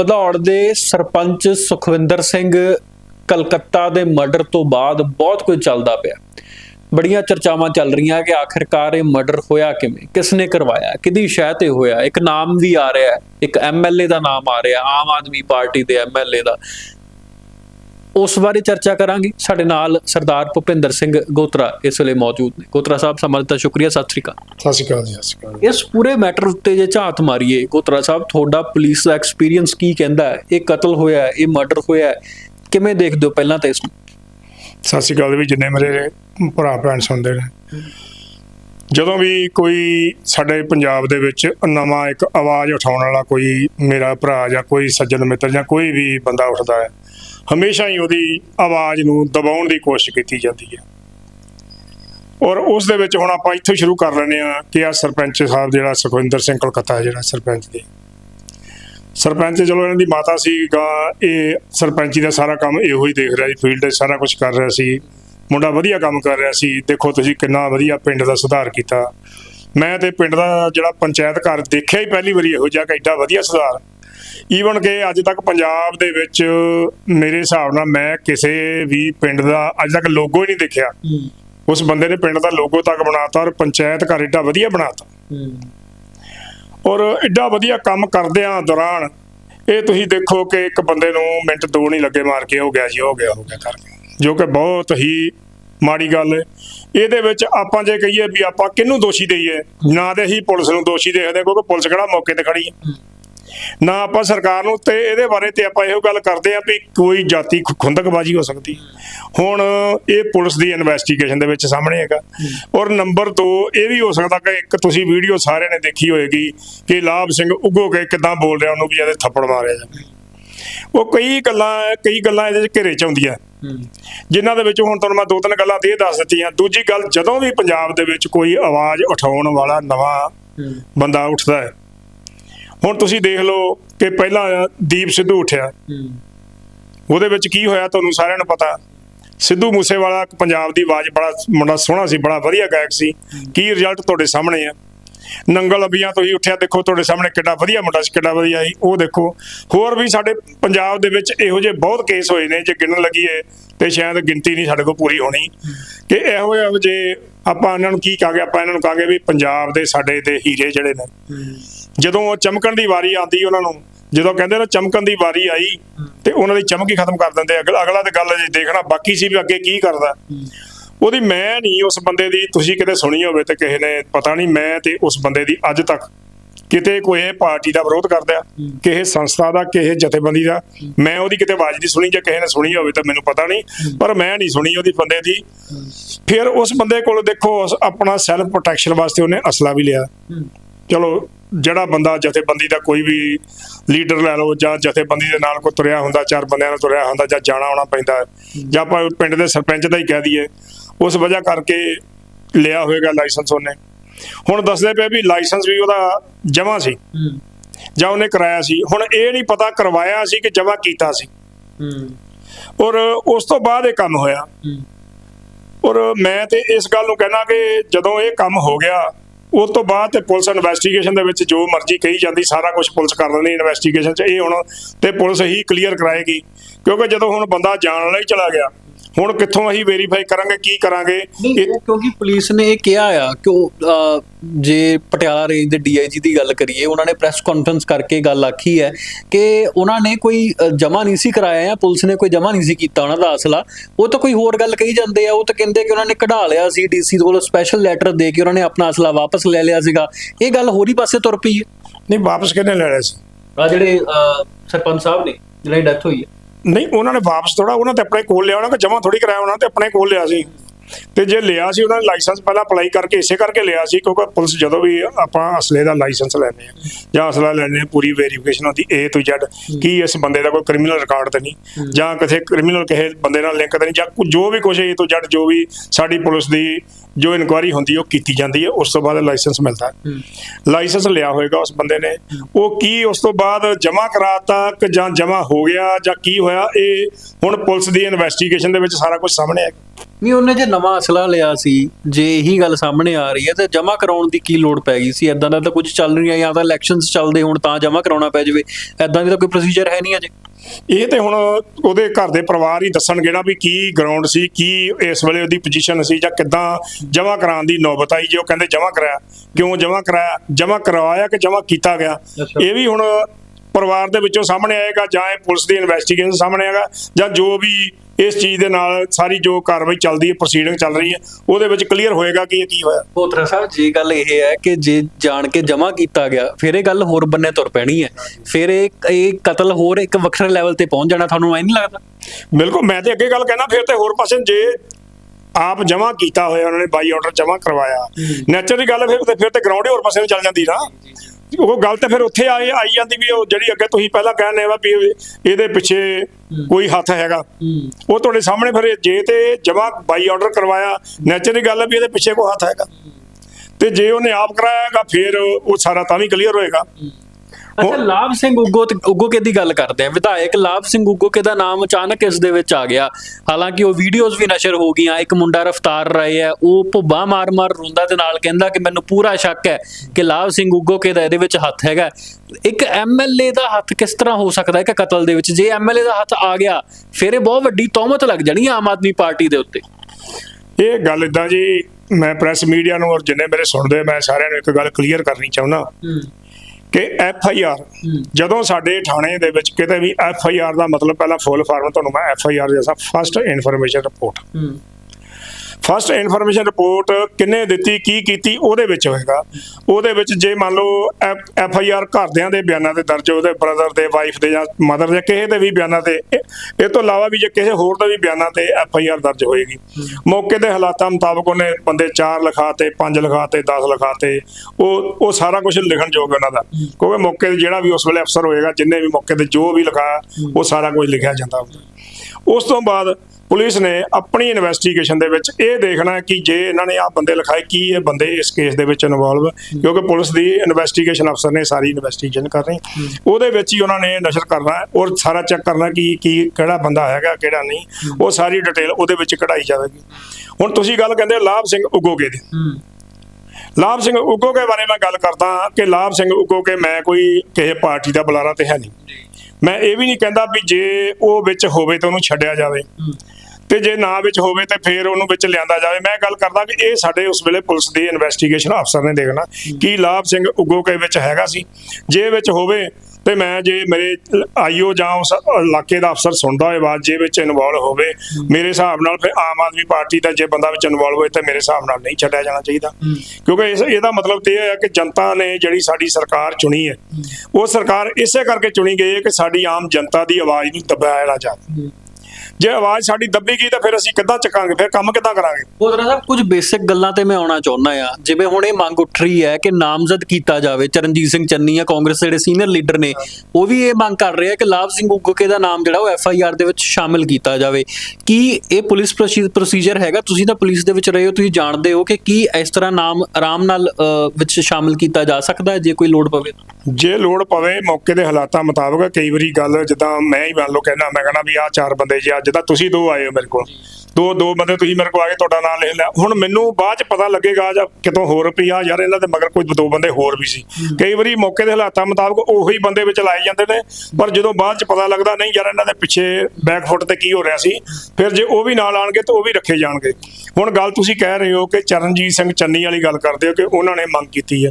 ਭਦੌੜ ਦੇ ਸਰਪੰਚ ਸੁਖਵਿੰਦਰ ਸਿੰਘ ਕਲਕੱਤਾ ਦੇ ਮਰਡਰ ਤੋਂ ਬਾਅਦ ਬਹੁਤ ਕੁਝ ਚੱਲਦਾ ਪਿਆ। ਬੜੀਆਂ ਚਰਚਾਵਾਂ ਚੱਲ ਰਹੀਆਂ ਕਿ ਆਖਿਰਕਾਰ ਇਹ ਮਰਡਰ ਹੋਇਆ ਕਿਵੇਂ ਕਿਸ ਨੇ ਕਰਵਾਇਆ, ਕਿਹਦੀ ਸ਼ਹਿ ਤੇ ਹੋਇਆ, ਇੱਕ ਨਾਮ ਵੀ ਆ ਰਿਹਾ ਹੈ, ਇੱਕ ਐਮਐਲਏ ਦਾ ਨਾਮ ਆ ਰਿਹਾ, ਆਮ ਆਦਮੀ ਪਾਰਟੀ ਦੇ ਐਮਐਲਏ ਦਾ। ਉਸ ਬਾਰੇ ਚਰਚਾ ਕਰਾਂਗੇ। ਸਾਡੇ ਨਾਲ ਸਰਦਾਰ ਭੁਪਿੰਦਰ ਸਿੰਘ ਗੋਤਰਾ ਇਸ ਵੇਲੇ ਮੌਜੂਦ ਨੇ। ਗੋਤਰਾ ਸਾਹਿਬ ਸਮਾਂ ਦਿੱਤਾ ਸ਼ੁਕਰੀਆ ਸਤਿ ਸ੍ਰੀ ਅਕਾਲ। ਸਤਿ ਸ਼੍ਰੀ ਅਕਾਲ ਜੀ ਸਤਿ ਸ਼੍ਰੀ ਅਕਾਲ। ਇਸ ਪੂਰੇ ਮੈਟਰ ਉੱਤੇ ਜੇ ਝਾਤ ਮਾਰੀਏ ਗੋਤਰਾ ਸਾਹਿਬ ਤੁਹਾਡਾ ਪੁਲਿਸ ਦਾ ਐਕਸਪੀਰੀਅੰਸ ਕੀ ਕਹਿੰਦਾ ਹੈ? ਇਹ ਕਤਲ ਹੋਇਆ ਹੈ ਇਹ ਮਰਡਰ ਹੋਇਆ ਹੈ। ਕਿਵੇਂ ਦੇਖਦੇ ਹੋ ਪਹਿਲਾਂ ਤਾਂ ਇਸ ਨੂੰ? ਸਤਿ ਸ਼੍ਰੀ ਅਕਾਲ ਵੀ ਜਿੰਨੇ ਮੇਰੇ ਭਰਾ ਭੈਣ ਸੁਣਦੇ ਨੇ। ਜਦੋਂ ਵੀ ਕੋਈ ਸਾਡੇ ਪੰਜਾਬ ਦੇ ਵਿੱਚ ਨਵਾਂ ਇੱਕ ਆਵਾਜ਼ ਉਠਾਉਣ ਵਾਲਾ ਕੋਈ ਮੇਰਾ ਭਰਾ ਜਾਂ ਕੋਈ ਸੱਜਣ ਮਿੱਤਰ ਜਾਂ ਕੋਈ ਵੀ ਬੰਦਾ ਉੱਠਦਾ ਹੈ ਹਮੇਸ਼ਾ ਹੀ ਉਹਦੀ ਆਵਾਜ਼ ਨੂੰ ਦਬਾਉਣ ਦੀ ਕੋਸ਼ਿਸ਼ ਕੀਤੀ ਜਾਂਦੀ ਹੈ। ਔਰ ਉਸ ਦੇ ਵਿੱਚ ਹੁਣ ਆਪਾਂ ਇੱਥੋਂ ਸ਼ੁਰੂ ਕਰ ਲੈਂਦੇ ਆ ਕਿ ਆ ਸਰਪੰਚ ਸਾਹਿਬ ਜਿਹੜਾ ਸੁਖਵਿੰਦਰ ਸਿੰਘ ਕਲਕੱਤਾ ਜਿਹੜਾ ਸਰਪੰਚ ਦੇ। ਸਰਪੰਚ ਚਲੋ ਇਹਨਾਂ ਦੀ ਮਾਤਾ ਸੀਗਾ ਇਹ ਸਰਪੰਚੀ ਦਾ ਸਾਰਾ ਕੰਮ ਇਹੋ ਹੀ ਦੇਖ ਰਿਹਾ ਸੀ, ਫੀਲਡ 'ਚ ਸਾਰਾ ਕੁਝ ਕਰ ਰਿਹਾ ਸੀ। ਮੁੰਡਾ ਵਧੀਆ ਕੰਮ ਕਰ ਰਿਹਾ ਸੀ, ਦੇਖੋ ਤੁਸੀਂ ਕਿੰਨਾ ਵਧੀਆ ਪਿੰਡ ਦਾ ਸੁਧਾਰ ਕੀਤਾ। ਮੈਂ ਤੇ ਪਿੰਡ ਦਾ ਜਿਹੜਾ ਪੰਚਾਇਤ ਘਰ ਦੇਖਿਆ ਹੀ ਪਹਿਲੀ ਵਾਰੀ ਇਹੋ ਜਿਹਾ ਕਿ ਐਡਾ ਵਧੀਆ ਸੁਧਾਰ। ਈਵਨ ਕਿ ਅੱਜ ਤੱਕ ਪੰਜਾਬ ਦੇ ਵਿੱਚ ਮੇਰੇ ਹਿਸਾਬ ਨਾਲ ਮੈਂ ਕਿਸੇ ਵੀ ਪਿੰਡ ਦਾ ਅੱਜ ਤੱਕ ਲੋਗੋ ਹੀ ਨਹੀਂ ਦੇਖਿਆ। ਉਸ ਬੰਦੇ ਨੇ ਪਿੰਡ ਦਾ ਲੋਗੋ ਤੱਕ ਬਣਾਤਾ ਔਰ ਪੰਚਾਇਤ ਘਰ ਏਡਾ ਵਧੀਆ ਬਣਾਤਾ। ਔਰ ਐਡਾ ਵਧੀਆ ਕੰਮ ਕਰਦਿਆਂ ਦੌਰਾਨ ਇਹ ਤੁਸੀਂ ਦੇਖੋ ਕਿ ਇੱਕ ਬੰਦੇ ਨੂੰ ਮਿੰਟ ਦੋ ਨਹੀਂ ਲੱਗੇ ਮਾਰ ਕੇ ਹੋ ਗਿਆ ਜੀ ਹੋ ਗਿਆ ਹੋ ਗਿਆ ਕਰਕੇ ਜੋ ਕਿ ਬਹੁਤ ਹੀ ਮਾੜੀ ਗੱਲ ਹੈ। ਇਹਦੇ ਵਿੱਚ ਆਪਾਂ ਜੇ ਕਹੀਏ ਵੀ ਆਪਾਂ ਕਿਹਨੂੰ ਦੋਸ਼ੀ ਦਈਏ? ਨਾ ਤੇ ਅਸੀਂ ਪੁਲਿਸ ਨੂੰ ਦੋਸ਼ੀ ਦੇਖਦੇ ਕਿਉਂਕਿ ਪੁਲਿਸ ਕਿਹੜਾ ਮੌਕੇ ਤੇ ਖੜੀ ਹੈ। ਨਾ ਆਪਾਂ ਸਰਕਾਰ ਨੂੰ ਤੇ ਇਹਦੇ ਬਾਰੇ ਤੇ ਆਪਾਂ ਇਹੋ ਗੱਲ ਕਰਦੇ ਆਂ ਵੀ ਕੋਈ ਜਾਤੀ ਖੁੰਦਕਬਾਜ਼ੀ ਹੋ ਸਕਦੀ ਹੁਣ ਇਹ ਪੁਲਿਸ ਦੀ ਇਨਵੈਸਟੀਗੇਸ਼ਨ ਦੇ ਵਿੱਚ ਸਾਹਮਣੇ ਹੈਗਾ। ਔਰ ਨੰਬਰ 2 ਇਹ ਵੀ ਹੋ ਸਕਦਾ ਕਿ ਇੱਕ ਤੁਸੀਂ ਵੀਡੀਓ ਸਾਰਿਆਂ ਨੇ ਦੇਖੀ ਹੋਏਗੀ ਕਿ ਲਾਭ ਸਿੰਘ ਉੱਗੋ ਕੇ ਕਿਦਾਂ ਬੋਲ ਰਿਹਾ ਉਹਨੂੰ ਵੀ ਇਹਦੇ ਥੱਪੜ ਮਾਰਿਆ ਜਾਵੇ। ਉਹ ਕਈ ਗੱਲਾਂ ਕਈ ਗੱਲਾਂ ਇਹਦੇ ਚ ਘੇਰੇ ਚ ਆਉਂਦੀਆਂ। ਜਿਨ੍ਹਾਂ ਦੇ ਵਿੱਚ ਹੁਣ ਤੁਹਾਨੂੰ ਮੈਂ ਦੋ ਤਿੰਨ ਗੱਲਾਂ ਤੇ ਇਹ ਦੱਸ ਦਿੱਤੀਆਂ। ਦੂਜੀ ਗੱਲ ਜਦੋਂ ਵੀ ਪੰਜਾਬ ਦੇ ਵਿੱਚ ਕੋਈ ਆਵਾਜ਼ ਉਠਾਉਣ ਵਾਲਾ ਨਵਾਂ ਬੰਦਾ ਉੱਠਦਾ ਹੈ ਹੁਣ ਤੁਸੀਂ ਦੇਖ ਲਓ ਕਿ ਪਹਿਲਾਂ ਦੀਪ ਸਿੱਧੂ ਉੱਠਿਆ। ਉਹਦੇ ਵਿੱਚ ਕੀ ਹੋਇਆ ਤੁਹਾਨੂੰ ਸਾਰਿਆਂ ਨੂੰ ਪਤਾ। ਸਿੱਧੂ ਮੂਸੇਵਾਲਾ ਪੰਜਾਬ ਦੀ ਆਵਾਜ਼ ਬੜਾ ਮੁੰਡਾ ਸੋਹਣਾ ਸੀ, ਬੜਾ ਵਧੀਆ ਗਾਇਕ ਸੀ। ਕੀ ਰਿਜ਼ਲਟ ਤੁਹਾਡੇ ਸਾਹਮਣੇ ਆ? ਨੰਗਲ ਅਬੀਆਂ ਤੋਂ ਹੀ ਉੱਠਿਆ, ਦੇਖੋ ਤੁਹਾਡੇ ਸਾਹਮਣੇ ਕਿੱਡਾ ਵਧੀਆ ਮੁੰਡਾ ਸੀ, ਕਿੱਡਾ ਵਧੀਆ ਸੀ। ਉਹ ਦੇਖੋ, ਹੋਰ ਵੀ ਸਾਡੇ ਪੰਜਾਬ ਦੇ ਵਿੱਚ ਇਹੋ ਜਿਹੇ ਬਹੁਤ ਕੇਸ ਹੋਏ ਨੇ, ਜੇ ਗਿਣਨ ਲੱਗੀਏ ਤੇ ਸ਼ਾਇਦ ਗਿਣਤੀ ਨਹੀਂ ਸਾਡੇ ਕੋਲ ਪੂਰੀ ਹੋਣੀ। ਕਿ ਇਹੋ ਜਿਹੇ ਜੇ ਆਪਾਂ ਇਹਨਾਂ ਨੂੰ ਕੀ ਕਹਾਂਗੇ ਆਪਾਂ ਇਹਨਾਂ ਨੂੰ ਕਹਾਂਗੇ ਵੀ ਪੰਜਾਬ ਦੇ ਸਾਡੇ ਤੇ ਹੀਰੇ ਜਿਹੜੇ ਨੇ। ਜਦੋਂ ਉਹ ਚਮਕਣ ਦੀ ਵਾਰੀ ਆਉਂਦੀ ਉਹਨਾਂ ਨੂੰ, ਜਦੋਂ ਕਹਿੰਦੇ ਨਾ ਚਮਕਣ ਦੀ ਵਾਰੀ ਆਈ, ਤੇ ਉਹਨਾਂ ਦੀ ਚਮਕ ਹੀ ਖਤਮ ਕਰ ਦਿੰਦੇ ਅਗਲਾ ਅਗਲਾ ਤੇ ਗੱਲ ਜੇ ਦੇਖਣਾ, ਬਾਕੀ ਸੀ ਵੀ ਅੱਗੇ ਕੀ ਕਰਦਾ। ਉਹਦੀ ਮੈਂ ਨਹੀਂ ਉਸ ਬੰਦੇ ਦੀ, ਤੁਸੀਂ ਕਿਤੇ ਸੁਣੀ ਹੋਵੇ ਤੇ ਕਿਸੇ ਨੇ, ਪਤਾ ਨਹੀਂ ਮੈਂ ਤੇ ਉਸ ਬੰਦੇ ਦੀ ਅੱਜ ਤੱਕ ਕਿਤੇ ਕੋਈ ਪਾਰਟੀ ਦਾ ਵਿਰੋਧ ਕਰਦਾ ਕਿਸੇ ਸੰਸਥਾ ਦਾ, ਕਿਸੇ ਜਥੇਬੰਦੀ ਦਾ। ਮੈਂ ਉਹਦੀ ਕਿਤੇ ਆਵਾਜ਼ ਨਹੀਂ ਸੁਣੀ ਜਾਂ ਕਿਸੇ ਨੇ ਸੁਣੀ ਹੋਵੇ ਤਾਂ ਮੈਨੂੰ ਪਤਾ ਨਹੀਂ, ਪਰ ਮੈਂ ਨਹੀਂ ਸੁਣੀ ਉਹਦੀ ਬੰਦੇ ਦੀ। ਫਿਰ ਉਸ ਬੰਦੇ ਕੋਲ ਦੇਖੋ ਆਪਣਾ ਸੈਲਫ ਪ੍ਰੋਟੈਕਸ਼ਨ ਵਾਸਤੇ ਉਹਨੇ ਅਸਲਾ ਵੀ ਲਿਆ। ਚਲੋ ਜਿਹੜਾ ਬੰਦਾ ਜਥੇਬੰਦੀ ਦਾ ਕੋਈ ਵੀ ਲੀਡਰ ਲੈ ਲਓ ਜਾਂ ਜਥੇਬੰਦੀ ਦੇ ਨਾਲ ਕੋਈ ਤੁਰਿਆ ਹੁੰਦਾ ਚਾਰ ਬੰਦਿਆਂ ਨਾਲ ਤੁਰਿਆ ਹੁੰਦਾ ਜਾਂ ਜਾਣਾ ਆਉਣਾ ਪੈਂਦਾ ਜਾਂ ਆਪਾਂ ਪਿੰਡ ਦੇ ਸਰਪੰਚ ਦਾ ਹੀ ਕਹਿ ਦਈਏ ਉਸ ਵਜ੍ਹਾ ਕਰਕੇ ਲਿਆ ਹੋਵੇਗਾ ਲਾਇਸੈਂਸ ਉਹਨੇ। ਹੁਣ ਦੱਸਦੇ ਪਏ ਵੀ ਲਾਇਸੈਂਸ ਵੀ ਉਹਦਾ ਜਮਾ ਸੀ ਜਾਂ ਉਹਨੇ ਕਰਾਇਆ ਸੀ। ਹੁਣ ਇਹ ਨਹੀਂ ਪਤਾ ਕਰਵਾਇਆ ਸੀ ਕਿ ਜਮਾ ਕੀਤਾ ਸੀ। ਔਰ ਉਸ ਤੋਂ ਬਾਅਦ ਇਹ ਕੰਮ ਹੋਇਆ। ਔਰ ਮੈਂ ਤੇ ਇਸ ਗੱਲ ਨੂੰ ਕਹਿਣਾ ਕਿ ਜਦੋਂ ਇਹ ਕੰਮ ਹੋ ਗਿਆ ਉਸ ਤੋਂ ਬਾਅਦ ਤੇ ਪੁਲਿਸ ਇਨਵੈਸਟੀਗੇਸ਼ਨ ਦੇ ਵਿੱਚ ਜੋ ਮਰਜ਼ੀ ਕਹੀ ਜਾਂਦੀ, ਸਾਰਾ ਕੁਝ ਪੁਲਿਸ ਕਰ ਲੈਂਦੀ ਇਨਵੈਸਟੀਗੇਸ਼ਨ 'ਚ। ਇਹ ਹੁਣ ਤੇ ਪੁਲਿਸ ਹੀ ਕਲੀਅਰ ਕਰਾਏਗੀ। ਕਿਉਂਕਿ ਜਦੋਂ ਹੁਣ ਬੰਦਾ ਜਾਣ ਵਾਲਾ ਹੀ ਚਲਾ ਗਿਆ ਹੁਣ ਕਿੱਥੋਂ ਅਸੀਂ ਵੈਰੀਫਾਈ ਕਰਾਂਗੇ ਕੀ ਕਰਾਂਗੇ? ਕਿਉਂਕਿ ਪੁਲਿਸ ਨੇ ਇਹ ਕਿਹਾ ਆ ਕਿ ਉਹ, ਜੇ ਪਟਿਆਲਾ ਰੇਂਜ ਦੇ ਡੀਆਈਜੀ ਦੀ ਗੱਲ ਕਰੀਏ ਉਹਨਾਂ ਨੇ ਪ੍ਰੈਸ ਕਾਨਫਰੰਸ ਕਰਕੇ ਗੱਲ ਆਖੀ ਹੈ ਕਿ ਉਹਨਾਂ ਨੇ ਕੋਈ ਜਮਾ ਨਹੀਂ ਸੀ ਕਰਾਇਆ ਜਾਂ ਪੁਲਿਸ ਨੇ ਕੋਈ ਜਮਾ ਨਹੀਂ ਸੀ ਕੀਤਾ ਉਹਨਾਂ ਦਾ ਅਸਲਾ। ਉਹ ਤਾਂ ਕੋਈ ਹੋਰ ਗੱਲ ਕਹੀ ਜਾਂਦੇ ਆ ਉਹ ਤਾਂ ਕਹਿੰਦੇ ਕਿ ਉਹਨਾਂ ਨੇ ਕਢਾ ਲਿਆ ਸੀ ਡੀਸੀ ਕੋਲ ਸਪੈਸ਼ਲ ਲੈਟਰ ਦੇ ਕੇ ਉਹਨਾਂ ਨੇ ਆਪਣਾ ਅਸਲਾ ਵਾਪਸ ਲੈ ਲਿਆ ਸੀਗਾ। ਇਹ ਗੱਲ ਹੋਰ ਪਾਸੇ ਤੁਰ ਪਈ ਹੈ। ਨਹੀਂ ਵਾਪਸ ਕਿਹਨੇ ਲੈ ਲਿਆ ਸੀ? ਆ ਜਿਹੜੇ ਸਰਪੰਚ ਸਾਹਿਬ ਨੇ ਜਿਹਨਾਂ ਦੀ ਡੈਥ ਹੋਈ ਹੈ। ਨਹੀਂ, ਉਹਨਾਂ ਨੇ ਵਾਪਸ ਥੋੜਾ ਉਹਨਾਂ ਤੇ ਆਪਣੇ ਕੋਲ ਲਿਆ, ਉਹਨਾਂ ਕਿ ਜਮਾ ਥੋੜੀ ਕਰਾਇਆ ਉਹਨਾਂ ਤੇ ਆਪਣੇ ਕੋਲ ਲਿਆ ਸੀ। ਤੇ ਜੇ ਲਿਆ ਸੀ ਉਹਨਾਂ ਨੇ ਲਾਇਸੈਂਸ ਪਹਿਲਾਂ ਅਪਲਾਈ ਕਰਕੇ ਇਸੇ ਕਰਕੇ ਲਿਆ ਸੀ ਕਿਉਂਕਿ ਪੁਲਿਸ ਜਦੋਂ ਵੀ ਆਪਾਂ ਅਸਲੇ ਦਾ ਲਾਇਸੈਂਸ ਲੈਂਦੇ ਆ ਜਾਂ ਅਸਲਾ ਲੈਂਦੇ ਆ ਪੂਰੀ ਵੈਰੀਫਿਕੇਸ਼ਨ ਹੁੰਦੀ A ਤੋਂ Z ਕੀ ਇਸ ਬੰਦੇ ਦਾ ਕੋਈ ਕ੍ਰਿਮੀਨਲ ਰਿਕਾਰਡ ਤੇ ਨਹੀਂ ਜਾਂ ਕਿਸੇ ਕ੍ਰਿਮੀਨਲ ਕਿਸੇ ਬੰਦੇ ਨਾਲ ਲਿੰਕ ਤੇ ਨਹੀਂ ਜਾਂ ਜੋ ਵੀ ਕੁਝ A ਤੋਂ Z ਜੋ ਵੀ ਸਾਡੀ ਪੁਲਿਸ ਦੀ ਜੋ ਇਨਕੁਆਇਰੀ ਹੁੰਦੀ ਉਹ ਕੀਤੀ ਜਾਂਦੀ ਹੈ ਉਸ ਤੋਂ ਬਾਅਦ ਲਾਇਸੈਂਸ ਮਿਲਦਾ ਲਾਇਸੈਂਸ ਲਿਆ ਹੋਏਗਾ ਉਸ ਬੰਦੇ ਨੇ। ਉਹ ਕੀ ਉਸ ਤੋਂ ਬਾਅਦ ਜਮ੍ਹਾਂ ਕਰਾਤਾ ਕਿ ਜਾਂ ਜਮ੍ਹਾਂ ਹੋ ਗਿਆ ਜਾਂ ਕੀ ਹੋਇਆ ਇਹ ਹੁਣ ਪੁਲਿਸ ਦੀ ਇਨਵੈਸਟੀਗੇਸ਼ਨ ਦੇ ਵਿੱਚ ਸਾਰਾ ਕੁਝ ਸਾਹਮਣੇ ਹੈ ਨਹੀਂ ਉਹਨੇ ਜੇ ਨਵਾਂ ਅਸਲਾ ਲਿਆ ਸੀ ਜੇ ਇਹੀ ਗੱਲ ਸਾਹਮਣੇ ਆ ਰਹੀ ਹੈ ਤੇ ਜਮ੍ਹਾਂ ਕਰਾਉਣ ਦੀ ਕੀ ਲੋੜ ਪੈ ਗਈ ਸੀ? ਐਦਾਂ ਦਾ ਤਾਂ ਕੁਝ ਚੱਲ ਨਹੀਂ ਰਿਹਾ ਜਾਂ ਤਾਂ ਇਲੈਕਸ਼ਨਸ ਚੱਲਦੇ ਹੁਣ ਤਾਂ ਜਮ੍ਹਾਂ ਕਰਾਉਣਾ ਪੈ ਜਾਵੇ। ਐਦਾਂ ਦੀ ਤਾਂ ਕੋਈ ਪ੍ਰੋਸੀਜਰ ਹੈ ਨਹੀਂ ਅਜੇ। ਇਹ ਤੇ ਹੁਣ ਉਹਦੇ ਘਰ ਦੇ ਪਰਿਵਾਰ ਹੀ ਦੱਸਣਗੇ ਨਾ ਵੀ ਕੀ ਗਰਾਊਂਡ ਸੀ ਕੀ ਇਸ ਵੇਲੇ ਉਹਦੀ ਪੋਜੀਸ਼ਨ ਸੀ ਜਾਂ ਕਿੱਦਾਂ ਜਮ੍ਹਾਂ ਕਰਾਉਣ ਦੀ ਨੌਬਤ ਆਈ ਜੇ ਉਹ ਕਹਿੰਦੇ ਜਮ੍ਹਾਂ ਕਰਾਇਆ। ਕਿਉਂ ਜਮ੍ਹਾਂ ਕਰਾਇਆ? ਜਮ੍ਹਾਂ ਕਰਵਾਇਆ ਕਿ ਜਮ੍ਹਾਂ ਕੀਤਾ ਗਿਆ। ਇਹ ਵੀ ਹੁਣ ਪਰਿਵਾਰ ਦੇ ਵਿੱਚੋਂ ਸਾਹਮਣੇ ਆਏਗਾ ਜਾਂ ਇਹ ਪੁਲਿਸ ਦੀ ਇਨਵੈਸਟੀਗੇਸ਼ਨ ਸਾਹਮਣੇ ਆਏਗਾ ਜਾਂ ਜੋ ਵੀ ਇਸ ਚੀਜ਼ ਦੇ ਨਾਲ ਸਾਰੀ ਜੋ ਕਾਰਵਾਈ ਚੱਲਦੀ ਹੈ ਪ੍ਰੋਸੀਡਿੰਗ ਚੱਲ ਰਹੀ ਹੈ ਉਹਦੇ ਵਿੱਚ ਕਲੀਅਰ ਹੋਏਗਾ ਕਿ ਇਹ ਕੀ ਹੋਇਆ। ਪੋਤਰਾ ਸਾਹਿਬ ਜੀ ਗੱਲ ਇਹ ਹੈ ਕਿ ਜੇ ਜਾਣ ਕੇ ਜਮ੍ਹਾਂ ਕੀਤਾ ਗਿਆ ਫਿਰ ਇਹ ਗੱਲ ਹੋਰ ਬੰਨੇ ਤੁਰ ਪੈਣੀ ਹੈ। ਫਿਰ ਇਹ ਇਹ ਕਤਲ ਹੋਰ ਇੱਕ ਵੱਖਰੇ ਲੈਵਲ ਤੇ ਪਹੁੰਚ ਜਾਣਾ ਤੁਹਾਨੂੰ ਐ ਨਹੀਂ ਲੱਗਦਾ? ਬਿਲਕੁਲ ਮੈਂ ਤੇ ਅੱਗੇ ਗੱਲ ਕਹਿਣਾ ਫਿਰ ਤੇ ਹੋਰ ਪਾਸੇ ਜੇ ਆਪ ਜਮ੍ਹਾਂ ਕੀਤਾ ਹੋਇਆ ਉਹਨਾਂ ਨੇ ਬਾਈ ਆਰਡਰ ਜਮ੍ਹਾਂ ਕਰਵਾਇਆ। ਨੇਚਰ ਦੀ ਗੱਲ ਫਿਰ ਤੇ ਫਿਰ ਤੇ ਗਰਾਊਂਡ ਹੀ ਹੋਰ ਪਾਸੇ ਨੂੰ ਚੱਲ ਜਾਂਦੀ ਨਾ। ਉਹ ਗੱਲ ਤੇ ਫਿਰ ਉੱਥੇ ਆਈ ਆਈ ਜਾਂਦੀ ਵੀ ਉਹ ਜਿਹੜੀ ਅੱਗੇ ਤੁਸੀਂ ਪਹਿਲਾਂ ਕਹਿੰਦੇ ਵਾ ਵੀ ਇਹ- ਇਹਦੇ ਪਿੱਛੇ ਕੋਈ ਹੱਥ ਹੈਗਾ। ਉਹ ਤੁਹਾਡੇ ਸਾਹਮਣੇ ਫਿਰ ਜੇ ਤੇ ਜਮ੍ਹਾਂ ਬਾਈ ਆਰਡਰ ਕਰਵਾਇਆ ਨੇਚਰ ਦੀ ਗੱਲ ਹੈ ਵੀ ਇਹਦੇ ਪਿੱਛੇ ਕੋਈ ਹੱਥ ਹੈਗਾ। ਤੇ ਜੇ ਉਹਨੇ ਆਪ ਕਰਾਇਆਗਾ ਫਿਰ ਉਹ ਸਾਰਾ ਤਾਂ ਵੀ ਕਲੀਅਰ ਹੋਏਗਾ। ਅੱਛਾ ਲਾਭ ਸਿੰਘ ਉਗੋ ਉਗੋਕੇ ਦੀ ਗੱਲ ਕਰਦੇ ਆ? ਵਿਧਾਇਕ ਲਾਭ ਸਿੰਘ ਉਗੋਕੇ ਦਾ ਨਾਮ ਅਚਾਨਕ ਇਸ ਦੇ ਵਿੱਚ ਆ ਗਿਆ। ਹਾਲਾਂਕਿ ਉਹ ਵੀਡੀਓਜ਼ ਵੀ ਨਸ਼ਰ ਹੋ ਗਈਆਂ। ਇੱਕ ਮੁੰਡਾ ਰਫਤਾਰ ਰਹੇ ਹੈ ਉਹ ਭੁੱਬਾ ਮਾਰ-ਮਾਰ ਰੋਂਦਾ ਤੇ ਨਾਲ ਕਹਿੰਦਾ ਕਿ ਮੈਨੂੰ ਪੂਰਾ ਸ਼ੱਕ ਹੈ ਕਿ ਲਾਭ ਸਿੰਘ ਉਗੋਕੇ ਦਾ ਇਹਦੇ ਵਿੱਚ ਹੱਥ ਹੈਗਾ। ਇੱਕ ਐਮਐਲਏ ਦਾ ਹੱਥ ਕਿਸ ਤਰ੍ਹਾਂ ਹੋ ਸਕਦਾ ਹੈ ਕਿ ਕਤਲ ਦੇ ਵਿੱਚ? ਜੇ ਐਮਐਲਏ ਦਾ ਹੱਥ ਆ ਗਿਆ ਫਿਰ ਇਹ ਬਹੁਤ ਵੱਡੀ ਤੌਮਤ ਲੱਗ ਜਾਣੀ ਆਮ ਆਦਮੀ ਪਾਰਟੀ ਦੇ ਉੱਤੇ। ਇਹ ਗੱਲ ਇਦਾਂ ਜੀ ਮੈਂ ਪ੍ਰੈਸ ਮੀਡੀਆ ਨੂੰ ਔਰ ਜਿੰਨੇ ਮੇਰੇ ਸੁਣਦੇ ਮੈਂ ਸਾਰਿਆਂ ਨੂੰ ਇੱਕ ਗੱਲ ਕਲੀਅਰ ਕਰਨੀ ਚਾਹੁੰਦਾ। ਕਿ ਐਫ ਆਈ ਆਰ ਜਦੋਂ ਸਾਡੇ ਥਾਣੇ ਦੇ ਵਿੱਚ ਕਿਤੇ ਵੀ ਐਫ ਆਈ ਆਰ ਦਾ ਮਤਲਬ ਪਹਿਲਾਂ ਫੁੱਲ ਫਾਰਮ ਤੁਹਾਨੂੰ ਮੈਂ ਐਫ ਆਈ ਆਰ ਜੈਸਾ first information report first information report ਕਿੰਨੇ ਦਿੱਤੀ, ਕੀ ਕੀਤੀ, ਉਹਦੇ ਵਿੱਚ ਹੋਏਗਾ। ਉਹਦੇ ਵਿੱਚ ਜੇ ਮੰਨ ਲਓ ਐਫ ਆਈ ਆਰ ਘਰਦਿਆਂ ਦੇ ਬਿਆਨਾਂ ਤੇ ਦਰਜ ਉਹਦੇ ਬ੍ਰਦਰ ਦੇ ਵਾਈਫ ਦੇ ਜਾਂ ਮਦਰ ਦੇ ਕਿਸੇ ਦੇ ਵੀ ਬਿਆਨਾਂ ਤੇ, ਇਹ ਤੋਂ ਇਲਾਵਾ ਵੀ ਜੇ ਕਿਸੇ ਹੋਰ ਦੇ ਵੀ ਬਿਆਨਾਂ ਤੇ ਐਫ ਆਈ ਆਰ ਦਰਜ ਹੋਏਗੀ। ਮੌਕੇ ਦੇ ਹਾਲਾਤਾਂ ਮੁਤਾਬਕ ਉਹਨੇ ਬੰਦੇ 4 ਲਿਖਾਤੇ 5 ਲਿਖਾਤੇ 10 ਲਿਖਾਤੇ, ਉਹ ਉਹ ਸਾਰਾ ਕੁਝ ਲਿਖਣ ਯੋਗ ਉਹਨਾਂ ਦਾ। ਕਿਉਂਕਿ ਮੌਕੇ ਤੇ ਜਿਹੜਾ ਵੀ ਉਸ ਵੇਲੇ ਅਫਸਰ ਹੋਏਗਾ, ਜਿੰਨੇ ਵੀ ਮੌਕੇ ਤੇ ਜੋ ਵੀ ਲਿਖਾਇਆ ਉਹ ਸਾਰਾ ਕੁਝ ਲਿਖਿਆ ਜਾਂਦਾ ਹੁੰਦਾ। ਉਸ ਤੋਂ ਬਾਅਦ ਪੁਲਿਸ ਨੇ ਆਪਣੀ ਇਨਵੈਸਟੀਗੇਸ਼ਨ ਦੇ ਵਿੱਚ ਇਹ ਦੇਖਣਾ ਕਿ ਜੇ ਇਹਨਾਂ ਨੇ ਆ ਬੰਦੇ ਲਿਖਾਏ ਕੀ ਇਹ ਬੰਦੇ ਇਸ ਕੇਸ ਦੇ ਵਿੱਚ ਇਨਵੋਲਵ ਕਿਉਂਕਿ ਪੁਲਿਸ ਦੀ ਇਨਵੈਸਟੀਗੇਸ਼ਨ ਅਫਸਰ ਨੇ ਸਾਰੀ ਇਨਵੈਸਟੀਗੇਸ਼ਨ ਕਰਨੀ ਉਹਦੇ ਵਿੱਚ ਹੀ ਉਹਨਾਂ ਨੇ ਨਸ਼ਰ ਕਰਨਾ ਔਰ ਸਾਰਾ ਚੈੱਕ ਕਰਨਾ ਕਿ ਕੀ ਕਿਹੜਾ ਬੰਦਾ ਹੈਗਾ ਕਿਹੜਾ ਨਹੀਂ। ਉਹ ਸਾਰੀ ਡਿਟੇਲ ਉਹਦੇ ਵਿੱਚ ਕਢਾਈ ਜਾਵੇਗੀ। ਹੁਣ ਤੁਸੀਂ ਗੱਲ ਕਹਿੰਦੇ ਲਾਭ ਸਿੰਘ ਉਗੋਗੇ ਦੀ। ਲਾਭ ਸਿੰਘ ਉਗੋਗੇ ਬਾਰੇ ਮੈਂ ਗੱਲ ਕਰਦਾ ਕਿ ਲਾਭ ਸਿੰਘ ਉਗੋਗੇ ਮੈਂ ਕੋਈ ਕਿਸੇ ਪਾਰਟੀ ਦਾ ਬੁਲਾਰਾ ਤੇ ਹੈ ਨਹੀਂ। ਮੈਂ ਇਹ ਵੀ ਨਹੀਂ ਕਹਿੰਦਾ ਵੀ ਜੇ ਉਹ ਵਿੱਚ ਹੋਵੇ ਤਾਂ ਉਹਨੂੰ ਛੱਡਿਆ ਜਾਵੇ। ਤੇ ਜੇ ਨਾ ਵਿੱਚ ਹੋਵੇ ਤੇ ਫਿਰ ਉਹਨੂੰ ਵਿੱਚ ਲਿਆਂਦਾ ਜਾਵੇ। ਮੈਂ ਗੱਲ ਕਰਦਾ ਵੀ ਇਹ ਸਾਡੇ ਉਸ ਵੇਲੇ ਪੁਲਿਸ ਦੀ ਇਨਵੈਸਟੀਗੇਸ਼ਨ ਅਫਸਰ ਨੇ ਦੇਖਣਾ ਕੀ ਲਾਭ ਸਿੰਘ ਉਗੋਕੇ ਵਿੱਚ ਹੈਗਾ ਸੀ। ਜੇ ਵਿੱਚ ਹੋਵੇ ਤੇ ਮੈਂ ਜੇ ਮੇਰੇ ਆਈਓ ਜਾਂ ਉਸ ਇਲਾਕੇ ਦਾ ਅਫਸਰ ਸੁਣਦਾ ਹੋਏ ਬਾਅਦ ਜੇ ਵਿੱਚ ਇਨਵੋਲਵ ਹੋਵੇ ਮੇਰੇ ਹਿਸਾਬ ਨਾਲ ਫਿਰ ਆਮ ਆਦਮੀ ਪਾਰਟੀ ਦਾ ਜੇ ਬੰਦਾ ਵਿੱਚ ਇਨਵੋਲਵ ਹੋਏ ਤੇ ਮੇਰੇ ਹਿਸਾਬ ਨਾਲ ਨਹੀਂ ਛੱਡਿਆ ਜਾਣਾ ਚਾਹੀਦਾ। ਕਿਉਂਕਿ ਇਸ ਇਹਦਾ ਮਤਲਬ ਤੇ ਇਹ ਹੈ ਕਿ ਜਨਤਾ ਨੇ ਜਿਹੜੀ ਸਾਡੀ ਸਰਕਾਰ ਚੁਣੀ ਹੈ ਉਹ ਸਰਕਾਰ ਇਸੇ ਕਰਕੇ ਚੁਣੀ ਗਈ ਹੈ ਕਿ ਸਾਡੀ ਆਮ ਜਨਤਾ ਦੀ ਆਵਾਜ਼ ਨੂੰ ਦਬਾਇਆ ਨਾ ਜਾਵੇ। ਜੇ ਆਵਾਜ਼ ਸਾਡੀ ਦੱਬੀ ਗਈ ਤਾਂ ਫਿਰ ਅਸੀਂ ਕਿੱਦਾਂ ਚੱਕਾਂਗੇ? ਫਿਰ ਕੰਮ ਕਿੱਦਾਂ ਕਰਾਂਗੇ? ਬੋਦਰਾ ਸਾਹਿਬ ਕੁਝ ਬੇਸਿਕ ਗੱਲਾਂ ਤੇ ਮੈਂ ਆਉਣਾ ਚਾਹੁੰਦਾ ਆ ਜਿਵੇਂ ਹੁਣ ਇਹ ਮੰਗ ਉੱਠ ਰਹੀ ਹੈ ਕਿ ਨਾਮਜ਼ਦ ਕੀਤਾ ਜਾਵੇ ਚਰਨਜੀਤ ਸਿੰਘ ਚੰਨੀ ਆ ਕਾਂਗਰਸ ਦੇ ਜਿਹੜੇ ਸੀਨੀਅਰ ਲੀਡਰ ਨੇ ਉਹ ਵੀ ਇਹ ਮੰਗ ਕਰ ਰਹੇ ਆ ਕਿ ਲਾਭ ਸਿੰਘ ਉਗੋਕੇ ਦਾ ਨਾਮ ਜਿਹੜਾ ਉਹ ਐਫ ਆਈ ਆਰ ਦੇ ਵਿੱਚ ਸ਼ਾਮਿਲ ਕੀਤਾ ਜਾਵੇ। ਕੀ ਇਹ ਪੁਲਿਸ ਪ੍ਰੋਸੀਜਰ ਹੈਗਾ? ਤੁਸੀਂ ਤਾਂ ਪੁਲਿਸ ਦੇ ਵਿੱਚ ਰਹੇ ਹੋ ਤੁਸੀਂ ਜਾਣਦੇ ਹੋ ਕਿ ਕੀ ਇਸ ਤਰ੍ਹਾਂ ਨਾਮ ਆਰਾਮ ਨਾਲ ਵਿੱਚ ਸ਼ਾਮਿਲ ਕੀਤਾ ਜਾ ਸਕਦਾ ਹੈ ਜੇ ਕੋਈ ਲੋੜ ਪਵੇ ਜੇ ਲੋੜ ਪਵੇ ਮੌਕੇ ਦੇ ਹਾਲਾਤਾਂ ਮੁਤਾਬਕ ਕਈ ਵਾਰੀ ਗੱਲ ਜਿੱਦਾਂ ਮੈਂ ਹੀ ਮੰਨ ਲਓ ਕਹਿੰਦਾ ਮੈਂ ਕਹਿੰਦਾ ਵੀ ਆਹ ਚਾਰ ਬੰਦੇ ਜੀ ਅੱਜ ਜਿੱਦਾਂ ਤੁਸੀਂ ਦੋ ਆਏ ਹੋ ਮੇਰੇ ਕੋਲ। ਦੋ ਦੋ ਬੰਦੇ ਤੁਸੀਂ ਮੇਰੇ ਕੋਲ ਆ ਕੇ ਤੁਹਾਡਾ ਨਾਮ ਲੈ ਲਿਆ। ਹੁਣ ਮੈਨੂੰ ਬਾਅਦ ਚ ਪਤਾ ਲੱਗੇਗਾ ਜਾਂ ਕਿਤੋਂ ਹੋਰ ਵੀ ਆ, ਯਾਰ ਇਹਨਾਂ ਦੇ ਮਗਰ ਕੋਈ ਦੋ ਬੰਦੇ ਹੋਰ ਵੀ ਸੀ। ਕਈ ਵਾਰੀ ਮੌਕੇ ਦੇ ਹਾਲਾਤਾਂ ਮੁਤਾਬਕ ਉਹੀ ਬੰਦੇ ਵਿੱਚ ਲਾਏ ਜਾਂਦੇ ਨੇ, ਪਰ ਜਦੋਂ ਬਾਅਦ ਚ ਪਤਾ ਲੱਗਦਾ, ਨਹੀਂ ਯਾਰ ਇਹਨਾਂ ਦੇ ਪਿੱਛੇ ਬੈਕਫੁੱਟ ਤੇ ਕੀ ਹੋ ਰਿਹਾ ਸੀ, ਫਿਰ ਜੇ ਉਹ ਵੀ ਨਾਲ ਆਣਗੇ ਤਾਂ ਉਹ ਵੀ ਰੱਖੇ ਜਾਣਗੇ। ਹੁਣ ਗੱਲ ਤੁਸੀਂ ਕਹਿ ਰਹੇ ਹੋ ਕਿ ਚਰਨਜੀਤ ਸਿੰਘ ਚੰਨੀ ਵਾਲੀ ਗੱਲ ਕਰਦੇ ਹੋ ਕਿ ਉਹਨਾਂ ਨੇ ਮੰਗ ਕੀਤੀ ਹੈ।